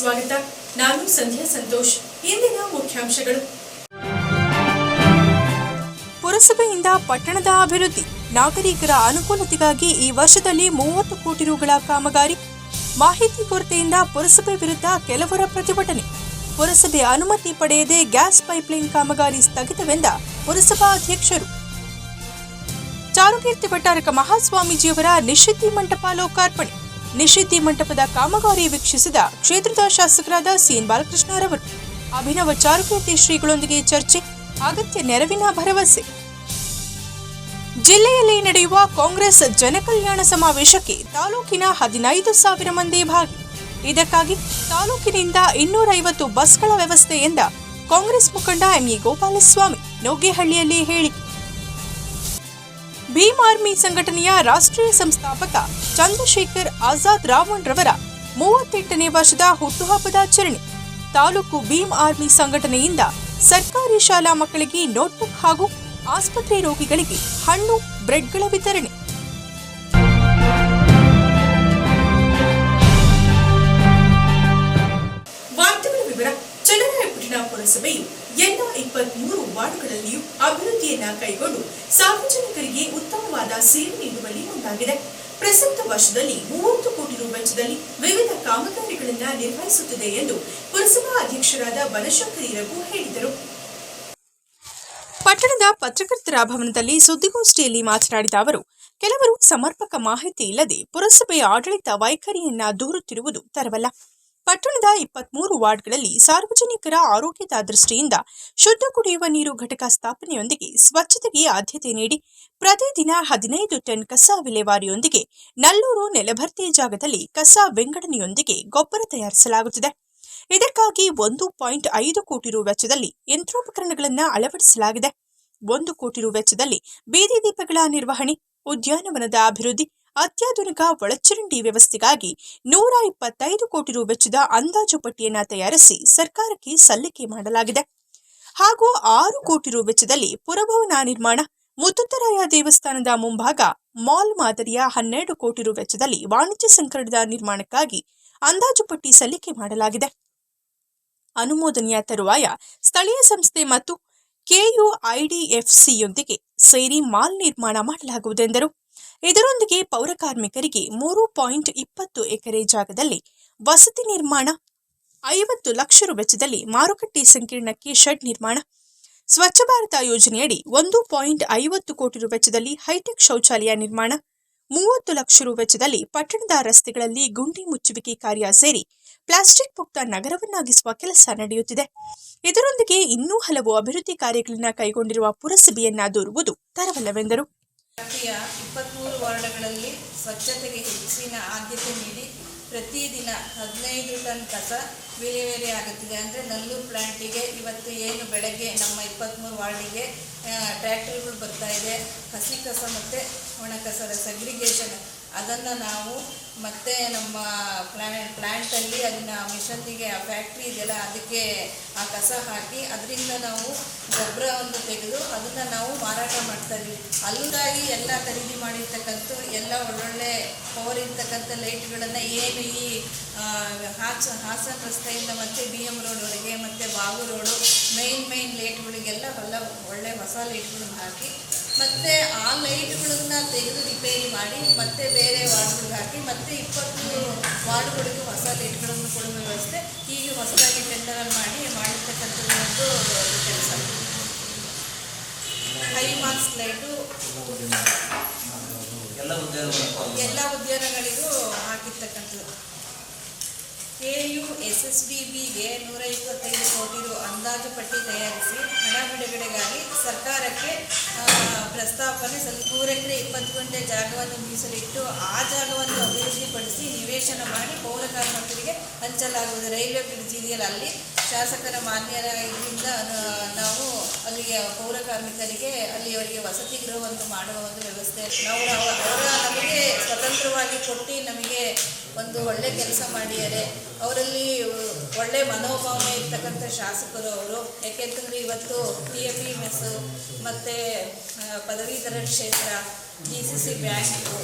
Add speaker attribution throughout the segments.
Speaker 1: ಸ್ವಾಗತ. ನಾನು ಸಂಧ್ಯಾ ಸಂತೋಷ್. ಇಂದಿನ ಮುಖ್ಯಾಂಶಗಳು. ಪುರಸಭೆಯಿಂದ ಪಟ್ಟಣದ ಅಭಿವೃದ್ಧಿ, ನಾಗರಿಕರ ಅನುಕೂಲತೆಗಾಗಿ ಈ ವರ್ಷದಲ್ಲಿ ಮೂವತ್ತು ಕೋಟಿ ರುಗಳ ಕಾಮಗಾರಿ, ಮಾಹಿತಿ ಕೊರತೆಯಿಂದ ಪುರಸಭೆ ವಿರುದ್ಧ ಕೆಲವರ ಪ್ರತಿಭಟನೆ. ಪುರಸಭೆ ಅನುಮತಿ ಪಡೆಯದೆ ಗ್ಯಾಸ್ ಪೈಪ್ಲೈನ್ ಕಾಮಗಾರಿ ಸ್ಥಗಿತವೆಂದ ಪುರಸಭಾ ಅಧ್ಯಕ್ಷರು. ಚಾರುಕೀರ್ತಿ ಭಟ್ಟಾರಕ ಮಹಾಸ್ವಾಮೀಜಿಯವರ ನಿಷಿದ್ಧಿ ಮಂಟಪ ಲೋಕಾರ್ಪಣೆ. ನಿಷಿದ್ಧಿ ಮಂಟಪದ ಕಾಮಗಾರಿ ವೀಕ್ಷಿಸಿದ ಕ್ಷೇತ್ರದ ಶಾಸಕರಾದ ಸಿಎನ್ ಬಾಲಕೃಷ್ಣರವರು ಅಭಿನವ ಚಾರುಕೀರ್ತಿ ಶ್ರೀಗಳೊಂದಿಗೆ ಚರ್ಚೆ, ಅಗತ್ಯ ನೆರವಿನ ಭರವಸೆ. ಜಿಲ್ಲೆಯಲ್ಲಿ ನಡೆಯುವ ಕಾಂಗ್ರೆಸ್ ಜನಕಲ್ಯಾಣ ಸಮಾವೇಶಕ್ಕೆ ತಾಲೂಕಿನ ಹದಿನೈದು ಸಾವಿರ ಮಂದಿ ಭಾಗಿ. ಇದಕ್ಕಾಗಿ ತಾಲೂಕಿನಿಂದ ಇನ್ನೂರೈವತ್ತು ಬಸ್ಗಳ ವ್ಯವಸ್ಥೆ ಎಂದ ಕಾಂಗ್ರೆಸ್ ಮುಖಂಡ ಎಂಇ ಗೋಪಾಲಸ್ವಾಮಿ ನೋಗೇಹಳ್ಳಿಯಲ್ಲಿ ಹೇಳಿಕೆ ಭೀಮ್ ಆರ್ಮಿ ಸಂಘಟನೆಯ ರಾಷ್ಟ್ರೀಯ ಸಂಸ್ಥಾಪಕ ಚಂದ್ರಶೇಖರ್ ಆಜಾದ್ ರಾವಣ್ ರವರ ಮೂವತ್ತೆಂಟನೇ ವರ್ಷದ ಹುಟ್ಟುಹಬ್ಬದ ಆಚರಣೆ. ತಾಲೂಕು ಭೀಮ್ ಆರ್ಮಿ ಸಂಘಟನೆಯಿಂದ ಸರ್ಕಾರಿ ಶಾಲಾ ಮಕ್ಕಳಿಗೆ ನೋಟ್ಬುಕ್ ಹಾಗೂ ಆಸ್ಪತ್ರೆ ರೋಗಿಗಳಿಗೆ ಹಣ್ಣು, ಬ್ರೆಡ್ಗಳ ವಿತರಣೆ. ವಾರ್ತೆಗಳ ಪುರಸಭೆಯು ಎಲ್ಲ ಇಪ್ಪತ್ಮೂರು ವಾರ್ಡ್ಗಳಲ್ಲಿಯೂ ಅಭಿವೃದ್ಧಿಯನ್ನ ಕೈಗೊಂಡು ಸಾರ್ವಜನಿಕರಿಗೆ ಉತ್ತಮವಾದ ಸೇವೆ ನೀಡುವಲ್ಲಿ ಮುಂದಾಗಿದೆ. ಪ್ರಸಕ್ತ ವರ್ಷದಲ್ಲಿ ಮೂವತ್ತು ಕೋಟಿ ರು ವೆಚ್ಚದಲ್ಲಿ ವಿವಿಧ ಕಾಮಗಾರಿಗಳನ್ನ ನಿರ್ವಹಿಸುತ್ತಿದೆ ಎಂದು ಪುರಸಭಾ ಅಧ್ಯಕ್ಷರಾದ ಬನಶಂಕರಿ ರಘು ಹೇಳಿದರು. ಪಟ್ಟಣದ ಪತ್ರಕರ್ತರ ಭವನದಲ್ಲಿ ಸುದ್ದಿಗೋಷ್ಠಿಯಲ್ಲಿ ಮಾತನಾಡಿದ ಅವರು, ಕೆಲವರು ಸಮರ್ಪಕ ಮಾಹಿತಿ ಇಲ್ಲದೆ ಪುರಸಭೆಯ ಆಡಳಿತ ವೈಖರಿಯನ್ನ ದೂರುತ್ತಿರುವುದು ತರವಲ್ಲ. ಪಟ್ಟಣದ ಇಪ್ಪತ್ಮೂರು ವಾರ್ಡ್ಗಳಲ್ಲಿ ಸಾರ್ವಜನಿಕರ ಆರೋಗ್ಯದ ದೃಷ್ಟಿಯಿಂದ ಶುದ್ಧ ಕುಡಿಯುವ ನೀರು ಘಟಕ ಸ್ಥಾಪನೆಯೊಂದಿಗೆ ಸ್ವಚ್ಛತೆಗೆ ಆದ್ಯತೆ ನೀಡಿ ಪ್ರತಿದಿನ ಹದಿನೈದು ಟನ್ ಕಸ ವಿಲೇವಾರಿಯೊಂದಿಗೆ ನಲ್ಲೂರು ನೆಲಭರ್ತಿ ಜಾಗದಲ್ಲಿ ಕಸ ವಿಂಗಡಣೆಯೊಂದಿಗೆ ಗೊಬ್ಬರ ತಯಾರಿಸಲಾಗುತ್ತಿದೆ. ಇದಕ್ಕಾಗಿ ಒಂದು ಪಾಯಿಂಟ್ ಐದು ಕೋಟಿ ರು ವೆಚ್ಚದಲ್ಲಿ ಯಂತ್ರೋಪಕರಣಗಳನ್ನು ಅಳವಡಿಸಲಾಗಿದೆ. ಒಂದು ಕೋಟಿ ರು ವೆಚ್ಚದಲ್ಲಿ ಬೀದಿ ದೀಪಗಳ ನಿರ್ವಹಣೆ, ಉದ್ಯಾನವನದ ಅಭಿವೃದ್ಧಿ ಅತ್ಯಾಧುನಿಕ ಒಳಚರಂಡಿ ವ್ಯವಸ್ಥೆಗಾಗಿ ನೂರ ಇಪ್ಪತ್ತೈದು ಕೋಟಿ ರು ವೆಚ್ಚದ ಅಂದಾಜು ಪಟ್ಟಿಯನ್ನು ತಯಾರಿಸಿ ಸರ್ಕಾರಕ್ಕೆ ಸಲ್ಲಿಕೆ ಮಾಡಲಾಗಿದೆ. ಹಾಗೂ ಆರು ಕೋಟಿ ರು ವೆಚ್ಚದಲ್ಲಿ ಪುರಭವನ ನಿರ್ಮಾಣ ಮುತ್ತುತ್ತರಾಯ ದೇವಸ್ಥಾನದ ಮುಂಭಾಗ, ಮಾಲ್ ಮಾದರಿಯ ಹನ್ನೆರಡು ಕೋಟಿ ರು ವೆಚ್ಚದಲ್ಲಿ ವಾಣಿಜ್ಯ ಸಂಕಟದ ನಿರ್ಮಾಣಕ್ಕಾಗಿ ಅಂದಾಜು ಪಟ್ಟಿ ಸಲ್ಲಿಕೆ ಮಾಡಲಾಗಿದೆ. ಅನುಮೋದನೆಯ ತರುವಾಯ ಸ್ಥಳೀಯ ಸಂಸ್ಥೆ ಮತ್ತು ಕೆಯುಐಡಿಎಫ್ಸಿಯೊಂದಿಗೆ ಸೇರಿ ಮಾಲ್ ನಿರ್ಮಾಣ ಮಾಡಲಾಗುವುದೆಂದರು ಇದರೊಂದಿಗೆ ಪೌರಕಾರ್ಮಿಕರಿಗೆ ಮೂರು ಪಾಯಿಂಟ್ ಇಪ್ಪತ್ತು ಎಕರೆ ಜಾಗದಲ್ಲಿ ವಸತಿ ನಿರ್ಮಾಣ, ಐವತ್ತು ಲಕ್ಷ ರು ವೆಚ್ಚದಲ್ಲಿ ಮಾರುಕಟ್ಟೆ ಸಂಕೀರ್ಣಕ್ಕೆ ಶೆಡ್ ನಿರ್ಮಾಣ. ಸ್ವಚ್ಛ ಭಾರತ ಯೋಜನೆಯಡಿ ಒಂದು ಪಾಯಿಂಟ್ ಐವತ್ತು ಕೋಟಿ ರು ವೆಚ್ಚದಲ್ಲಿ ಹೈಟೆಕ್ ಶೌಚಾಲಯ ನಿರ್ಮಾಣ, ಮೂವತ್ತು ಲಕ್ಷ ರು ವೆಚ್ಚದಲ್ಲಿ ಪಟ್ಟಣದ ರಸ್ತೆಗಳಲ್ಲಿ ಗುಂಡಿ ಮುಚ್ಚುವಿಕೆ ಕಾರ್ಯ ಸೇರಿ ಪ್ಲಾಸ್ಟಿಕ್ ಮುಕ್ತ ನಗರವನ್ನಾಗಿಸುವ ಕೆಲಸ ನಡೆಯುತ್ತಿದೆ. ಇದರೊಂದಿಗೆ ಇನ್ನೂ ಹಲವು ಅಭಿವೃದ್ಧಿ ಕಾರ್ಯಗಳನ್ನು ಕೈಗೊಂಡಿರುವ ಪುರಸಭೆಯನ್ನ ದೂರುವುದು ತರವಲ್ಲವೆಂದರು.
Speaker 2: ವ್ಯಾಪ್ತಿಯ ಇಪ್ಪತ್ತ್ಮೂರು ವಾರ್ಡ್ಗಳಲ್ಲಿ ಸ್ವಚ್ಛತೆಗೆ ಹೆಚ್ಚಿನ ಆದ್ಯತೆ ನೀಡಿ ಪ್ರತಿದಿನ ಹದಿನೈದು ಟನ್ ಕಸ ವಿಲೇವಾರಿ ಆಗುತ್ತಿದೆ. ಅಂದರೆ ನಲ್ಲು ಪ್ಲ್ಯಾಂಟಿಗೆ ಇವತ್ತು ಏನು ಬೆಳಗ್ಗೆ ನಮ್ಮ ಇಪ್ಪತ್ತ್ಮೂರು ವಾರ್ಡಿಗೆ ಟ್ರ್ಯಾಕ್ಟರ್ಗಳು ಬರ್ತಾ ಇದೆ. ಹಸಿ ಕಸ ಮತ್ತು ಒಣ ಕಸದ ಸಗ್ರಿಗೇಷನ್ ಅದನ್ನು ನಾವು ಮತ್ತೆ ನಮ್ಮ ಪ್ಲಾನೆಟ್ ಪ್ಲ್ಯಾಂಟಲ್ಲಿ ಅದನ್ನು ಮಿಷನ್ನಿಗೆ, ಆ ಫ್ಯಾಕ್ಟ್ರಿ ಇದೆಯಲ್ಲ, ಅದಕ್ಕೆ ಆ ಕಸ ಹಾಕಿ ಅದರಿಂದ ನಾವು ಗೊಬ್ಬರವನ್ನು ತೆಗೆದು ಅದನ್ನು ನಾವು ಮಾರಾಟ ಮಾಡ್ತಾ ಇದ್ವಿ. ಅಲ್ಲದಾಗಿ ಎಲ್ಲ ಖರೀದಿ ಮಾಡಿರ್ತಕ್ಕಂಥ ಎಲ್ಲ ಒಳ್ಳೊಳ್ಳೆ ಪವರ್ ಇರ್ತಕ್ಕಂಥ ಲೈಟ್ಗಳನ್ನು ಏನು ಈ ಹಾಸ ಹಾಸನ ರಸ್ತೆಯಿಂದ ಮತ್ತು ಬಿ ಎಂ ರೋಡ್ವರೆಗೆ ಮತ್ತು ಬಾಬು ರೋಡು ಮೈನ್ ಮೈನ್ ಲೈಟ್ಗಳಿಗೆಲ್ಲ ಎಲ್ಲ ಒಳ್ಳೆ ಹೊಸ ಲೈಟ್ಗಳನ್ನ ಹಾಕಿ ಮತ್ತು ಆ ಲೈಟ್ಗಳನ್ನ ತೆಗೆದು ರಿಪೇರಿ ಮಾಡಿ ಮತ್ತೆ ಬೇರೆ ವಾರ್ಡ್ಗಳಿಗೆ ಹಾಕಿ ಮತ್ತೆ ಇಪ್ಪತ್ತು ವಾರ್ಡ್ಗಳಿಗೆ ಹೊಸ ಲೈಟ್ಗಳನ್ನು ಕೊಡುವ ವ್ಯವಸ್ಥೆ ಈಗ ಹೊಸದಾಗಿ ಟೆಂಡರ್ ಮಾಡಿ ಮಾಡಿರ್ತಕ್ಕಂಥದ್ದು ಒಂದು ಕೆಲಸ. ಹೈ ಮಾರ್ಕ್ಸ್ ಲೈಟು
Speaker 3: ಎಲ್ಲ
Speaker 2: ಉದ್ಯಾನಗಳಿಗೂ ಹಾಕಿರ್ತಕ್ಕಂಥದ್ದು. ಕೆ ಯು ಎಸ್ ಎಸ್ ಬಿಗೆ ನೂರ ಇಪ್ಪತ್ತೈದು ಕೋಟಿ ರು ಅಂದಾಜು ಪಟ್ಟಿ ತಯಾರಿಸಿ ಹಣ ಬಿಡುಗಡೆಗಾಗಿ ಸರ್ಕಾರಕ್ಕೆ ಪ್ರಸ್ತಾಪನೆ ಸಲ್ಲಿ ಮೂರು ಎಕರೆ ಇಪ್ಪತ್ತು ಗಂಟೆ ಜಾಗವನ್ನು ಮೀಸಲಿಟ್ಟು ಆ ಜಾಗವನ್ನು ಅಭಿವೃದ್ಧಿಪಡಿಸಿ ನಿವೇಶನ ಮಾಡಿ ಪೌರ ಕಾರ್ಮಿಕರಿಗೆ ಹಂಚಲಾಗುವುದು. ರೈಲ್ವೆ ಬ್ರಿಡ್ಜ್ ಇದೆಯಲ್ಲ ಅಲ್ಲಿ? ಶಾಸಕರ ಮಾನ್ಯರ ಇದರಿಂದ ನಾವು ಅಲ್ಲಿಗೆ ಪೌರ ಕಾರ್ಮಿಕರಿಗೆ ಅಲ್ಲಿ ಅವರಿಗೆ ವಸತಿ ಗೃಹವನ್ನು ಮಾಡುವ ಒಂದು ವ್ಯವಸ್ಥೆ, ನಾವು ಅವ- ಅವರ ನಮಗೆ ಸ್ವತಂತ್ರವಾಗಿ ಕೊಟ್ಟು ನಮಗೆ ಒಂದು ಒಳ್ಳೆ ಕೆಲಸ ಮಾಡಿದ್ದಾರೆ ಅವರಲ್ಲಿ ಒಳ್ಳೆ ಮನೋಭಾವನೆ ಇರ್ತಕ್ಕಂಥ ಶಾಸಕರು ಅವರು. ಯಾಕೆಂತಂದರೆ ಇವತ್ತು ಪಿ ಎಫ್ ಇ ಮೆಸ್ಸು ಮತ್ತು ಪದವೀಧರ ಕ್ಷೇತ್ರ ಡಿ ಸಿ ಸಿ ಬ್ಯಾಂಕು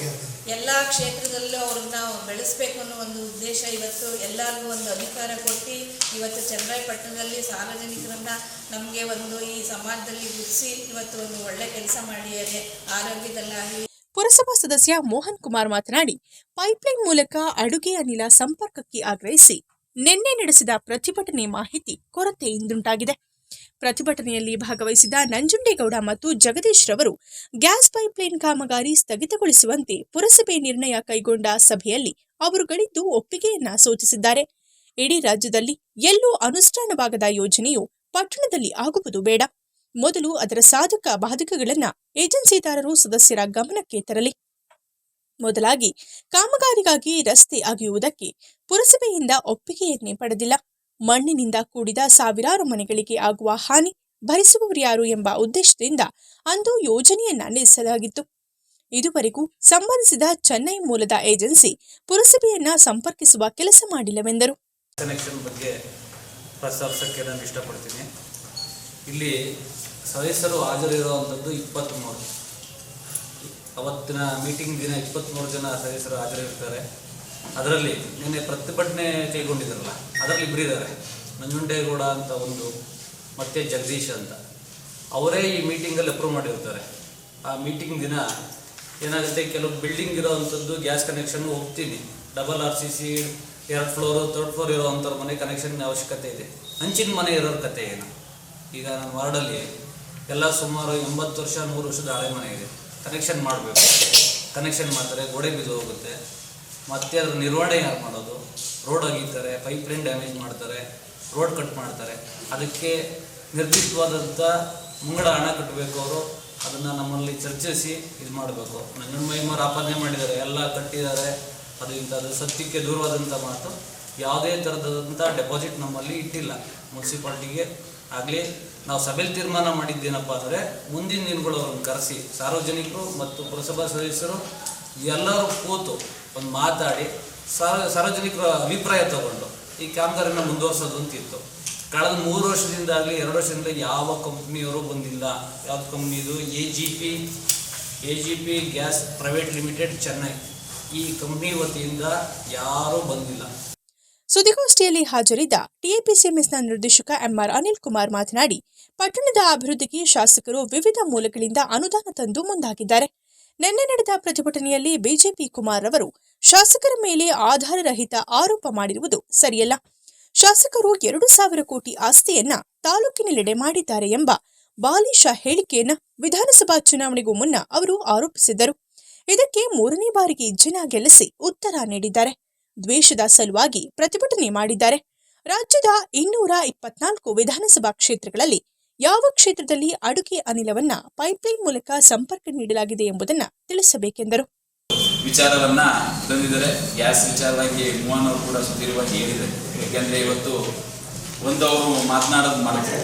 Speaker 2: ಎಲ್ಲ ಕ್ಷೇತ್ರದಲ್ಲೂ ಅವ್ರನ್ನ ಬೆಳೆಸಬೇಕು ಅನ್ನೋ ಒಂದು ಉದ್ದೇಶ ಇವತ್ತು ಎಲ್ಲರಿಗೂ ಒಂದು ಅಧಿಕಾರ ಕೊಟ್ಟು ಇವತ್ತು ಚೆನ್ನೈಪಟ್ಟಣದಲ್ಲಿ ಸಾರ್ವಜನಿಕರನ್ನ ನಮಗೆ ಒಂದು ಈ ಸಮಾಜದಲ್ಲಿ ಗುರುತಿಸಿ ಇವತ್ತು ಒಂದು ಒಳ್ಳೆ ಕೆಲಸ ಮಾಡಿದ್ದಾರೆ ಆರೋಗ್ಯದಲ್ಲಾಗಲಿ
Speaker 1: ಪುರಸಭಾ ಸದಸ್ಯ ಮೋಹನ್ ಕುಮಾರ್ ಮಾತನಾಡಿ, ಪೈಪ್ಲೈನ್ ಮೂಲಕ ಅಡುಗೆ ಅನಿಲ ಸಂಪರ್ಕಕ್ಕೆ ಆಗ್ರಹಿಸಿ ನಿನ್ನೆ ನಡೆಸಿದ ಪ್ರತಿಭಟನೆ ಮಾಹಿತಿ ಕೊರತೆಯಿಂದುಂಟಾಗಿದೆ. ಪ್ರತಿಭಟನೆಯಲ್ಲಿ ಭಾಗವಹಿಸಿದ ನಂಜುಂಡೇಗೌಡ ಮತ್ತು ಜಗದೀಶ್ ರವರು ಗ್ಯಾಸ್ ಪೈಪ್ಲೈನ್ ಕಾಮಗಾರಿ ಸ್ಥಗಿತಗೊಳಿಸುವಂತೆ ಪುರಸಭೆ ನಿರ್ಣಯ ಕೈಗೊಂಡ ಸಭೆಯಲ್ಲಿ ಅವರುಗಳಿದ್ದು ಒಪ್ಪಿಗೆಯನ್ನ ಸೂಚಿಸಿದ್ದಾರೆ. ಇಡೀ ರಾಜ್ಯದಲ್ಲಿ ಎಲ್ಲೂ ಅನುಷ್ಠಾನವಾಗದ ಯೋಜನೆಯು ಪಟ್ಟಣದಲ್ಲಿ ಆಗುವುದು ಬೇಡ. ಮೊದಲು ಅದರ ಸಾಧಕ ಬಾಧಕಗಳನ್ನ ಏಜೆನ್ಸಿದಾರರು ಸದಸ್ಯರ ಗಮನಕ್ಕೆ ತರಲಿ. ಮೊದಲಾಗಿ ಕಾಮಗಾರಿಗಾಗಿ ರಸ್ತೆ ಅಗೆಯುವುದಕ್ಕೆ ಪುರಸಭೆಯಿಂದ ಒಪ್ಪಿಗೆಯನ್ನೇ ಪಡೆದಿಲ್ಲ. ಮಣ್ಣಿನಿಂದ ಕೂಡಿದ ಸಾವಿರಾರು ಮನೆಗಳಿಗೆ ಆಗುವ ಹಾನಿ ಭರಿಸುವವರು ಯಾರು ಎಂಬ ಉದ್ದೇಶದಿಂದ ಅಂದು ಯೋಜನೆಯನ್ನ ನಿಲ್ಲಿಸಲಾಗಿತ್ತು ಇದುವರೆಗೂ ಸಂಬಂಧಿಸಿದ ಚೆನ್ನೈ ಮೂಲದ ಏಜೆನ್ಸಿ ಪುರಸಭೆಯನ್ನ ಸಂಪರ್ಕಿಸುವ ಕೆಲಸ ಮಾಡಿಲ್ಲವೆಂದರು.
Speaker 3: ಕನೆಕ್ಷನ್ ಬಗ್ಗೆ ಪ್ರಸ್ತಾಪಿಸಕ್ಕೆ ನಾನು ಇಷ್ಟಪಡ್ತೀನಿ. ಇಲ್ಲಿ ಸದಸ್ಯರು ಹಾಜರಿರುವಂಥದ್ದು ಇಪ್ಪತ್ತ್ಮೂರು ಅವತ್ತಿನ ಮೀಟಿಂಗ್ ದಿನ ಇಪ್ಪತ್ತ್ಮೂರು ಜನ ಸದಸ್ಯರು ಹಾಜರಿರ್ತಾರೆ. ಅದರಲ್ಲಿ ನಿನ್ನೆ ಪ್ರತಿಭಟನೆ ಕೈಗೊಂಡಿದ್ದಾರಲ್ಲ, ಅದರಲ್ಲಿ ಇಬ್ಬರಿದ್ದಾರೆ ನಂಜುಂಡೇಗೌಡ ಅಂತ ಒಂದು, ಮತ್ತೆ ಜಗದೀಶ್ ಅಂತ. ಅವರೇ ಈ ಮೀಟಿಂಗಲ್ಲಿ ಅಪ್ರೂವ್ ಮಾಡಿರ್ತಾರೆ. ಆ ಮೀಟಿಂಗ್ ದಿನ ಏನಾಗುತ್ತೆ, ಕೆಲವು ಬಿಲ್ಡಿಂಗ್ ಇರೋವಂಥದ್ದು ಗ್ಯಾಸ್ ಕನೆಕ್ಷನ್ ಹೋಗ್ತೀನಿ. ಡಬಲ್ ಆರ್ ಸಿ ಸಿ ಎರಡು ಫ್ಲೋರು ತರ್ಡ್ ಫ್ಲೋರ್ ಇರೋವಂಥವ್ರ ಮನೆ ಕನೆಕ್ಷನ್ ಅವಶ್ಯಕತೆ ಇದೆ. ಹಂಚಿನ ಮನೆ ಇರೋರ ಕತೆ ಏನು. ಈಗ ನಮ್ಮ ವಾರ್ಡಲ್ಲಿ ಎಲ್ಲ ಸುಮಾರು ಎಂಬತ್ತು ವರ್ಷ, ನೂರು ವರ್ಷದ ಹಳೆ ಮನೆ ಇದೆ. ಕನೆಕ್ಷನ್ ಮಾಡಬೇಕು. ಕನೆಕ್ಷನ್ ಮಾಡ್ತಾರೆ ಗೋಡೆ ಬಿದ್ದು ಹೋಗುತ್ತೆ. ಮತ್ತೆ ಅದ್ರ ನಿರ್ವಹಣೆ ಯಾರು ಮಾಡೋದು? ರೋಡ್ ಒಗೀತಾರೆ ಪೈಪ್ ಲೈನ್ ಡ್ಯಾಮೇಜ್ ಮಾಡ್ತಾರೆ ರೋಡ್ ಕಟ್ ಮಾಡ್ತಾರೆ. ಅದಕ್ಕೆ ನಿರ್ದಿಷ್ಟವಾದಂಥ ಮುಂಗಡ ಹಣ ಕಟ್ಟಬೇಕು ಅವರು. ಅದನ್ನು ನಮ್ಮಲ್ಲಿ ಚರ್ಚಿಸಿ ಇದು ಮಾಡಬೇಕು. ನಂಜನಮೈಮರ್ ಆಪಾದನೆ ಮಾಡಿದ್ದಾರೆ, ಎಲ್ಲ ಕಟ್ಟಿದ್ದಾರೆ. ಅದು ಇಂಥದ್ದು ಸತ್ಯಕ್ಕೆ ದೂರವಾದಂಥ ಮಾತು. ಯಾವುದೇ ಥರದಂಥ ಡೆಪಾಸಿಟ್ ನಮ್ಮಲ್ಲಿ ಇಟ್ಟಿಲ್ಲ. ಮುನ್ಸಿಪಾಲ್ಟಿಗೆ ಆಗಲಿ, ನಾವು ಸಭೆಯಲ್ಲಿ ತೀರ್ಮಾನ ಮಾಡಿದ್ದೇನಪ್ಪ ಅಂದರೆ, ಮುಂದಿನ ದಿನಗಳು ಅವ್ರನ್ನ ಕರೆಸಿ, ಸಾರ್ವಜನಿಕರು ಮತ್ತು ಪುರಸಭಾ ಸದಸ್ಯರು ಎಲ್ಲರೂ ಕೂತು ಒಂದು ಮಾತಾಡಿ ಸಾರ್ವ ಸಾರ್ವಜನಿಕರ ಅಭಿಪ್ರಾಯ ತಗೊಂಡು ಈ ಕಾಮಗಾರಿನ ಮುಂದುವರ್ಸೋದು ಅಂತಿತ್ತು ಕಳೆದ ಮೂರು ವರ್ಷದಿಂದ ಆಗಲಿ, ಎರಡು ವರ್ಷದಿಂದ ಯಾವ ಕಂಪ್ನಿಯವರು ಬಂದಿಲ್ಲ. ಯಾವ ಕಂಪ್ನಿದು A G P A G P gas private limited Chennai ಈ ಕಂಪ್ನಿ ವತಿಯಿಂದ ಯಾರೂ ಬಂದಿಲ್ಲ.
Speaker 1: ಸುದ್ದಿಗೋಷ್ಠಿಯಲ್ಲಿ ಹಾಜರಿದ್ದ ಟಿಎಪಿಸಿಎಂಎಸ್ನ ನಿರ್ದೇಶಕ ಎಂಆರ್ ಅನಿಲ್ ಕುಮಾರ್ ಮಾತನಾಡಿ, ಪಟ್ಟಣದ ಅಭಿವೃದ್ಧಿಗೆ ಶಾಸಕರು ವಿವಿಧ ಮೂಲಗಳಿಂದ ಅನುದಾನ ತಂದು ಮುಂದಾಗಿದ್ದಾರೆ. ನಿನ್ನೆ ನಡೆದ ಪ್ರತಿಭಟನೆಯಲ್ಲಿ ಬಿಜೆಪಿ ಕುಮಾರ್ ಅವರು ಶಾಸಕರ ಮೇಲೆ ಆಧಾರರಹಿತ ಆರೋಪ ಮಾಡಿರುವುದು ಸರಿಯಲ್ಲ. ಶಾಸಕರು ಎರಡು ಸಾವಿರ ಕೋಟಿ ಆಸ್ತಿಯನ್ನ ತಾಲೂಕಿನೆಲ್ಲೆಡೆ ಮಾಡಿದ್ದಾರೆ ಎಂಬ ಬಾಲಿಶ ಹೇಳಿಕೆಯನ್ನ ವಿಧಾನಸಭಾ ಚುನಾವಣೆಗೂ ಮುನ್ನ ಅವರು ಆರೋಪಿಸಿದ್ದರು. ಇದಕ್ಕೆ ಮೂರನೇ ಬಾರಿಗೆ ಜನ ಗೆಲ್ಲಿಸಿ ಉತ್ತರ ನೀಡಿದ್ದಾರೆ. ದ್ವೇಷದ ಸಲುವಾಗಿ ಪ್ರತಿಭಟನೆ ಮಾಡಿದ್ದಾರೆ. ರಾಜ್ಯದ ಇನ್ನೂರ ಇಪ್ಪತ್ನಾಲ್ಕು ವಿಧಾನಸಭಾ ಕ್ಷೇತ್ರಗಳಲ್ಲಿ ಯಾವ ಕ್ಷೇತ್ರದಲ್ಲಿ ಅಡುಗೆ ಅನಿಲವನ್ನ ಪೈಪ್ಲೈನ್ ಮೂಲಕ ಸಂಪರ್ಕ ನೀಡಲಾಗಿದೆ ಎಂಬುದನ್ನು ತಿಳಿಸಬೇಕೆಂದರು.
Speaker 4: ವಿಚಾರವನ್ನ ತಂದಿದ್ದಾರೆ. ಗ್ಯಾಸ್ ವಿಚಾರವಾಗಿ ಮೋಹನ್ ಅವರು ಕೂಡ ಸುದೀರ್ಘವಾಗಿ ಹೇಳಿದ್ದಾರೆ. ಯಾಕೆಂದ್ರೆ ಇವತ್ತು ಒಂದು ಅವರು ಮಾತನಾಡೋದು ಮಾಡಿದ್ರು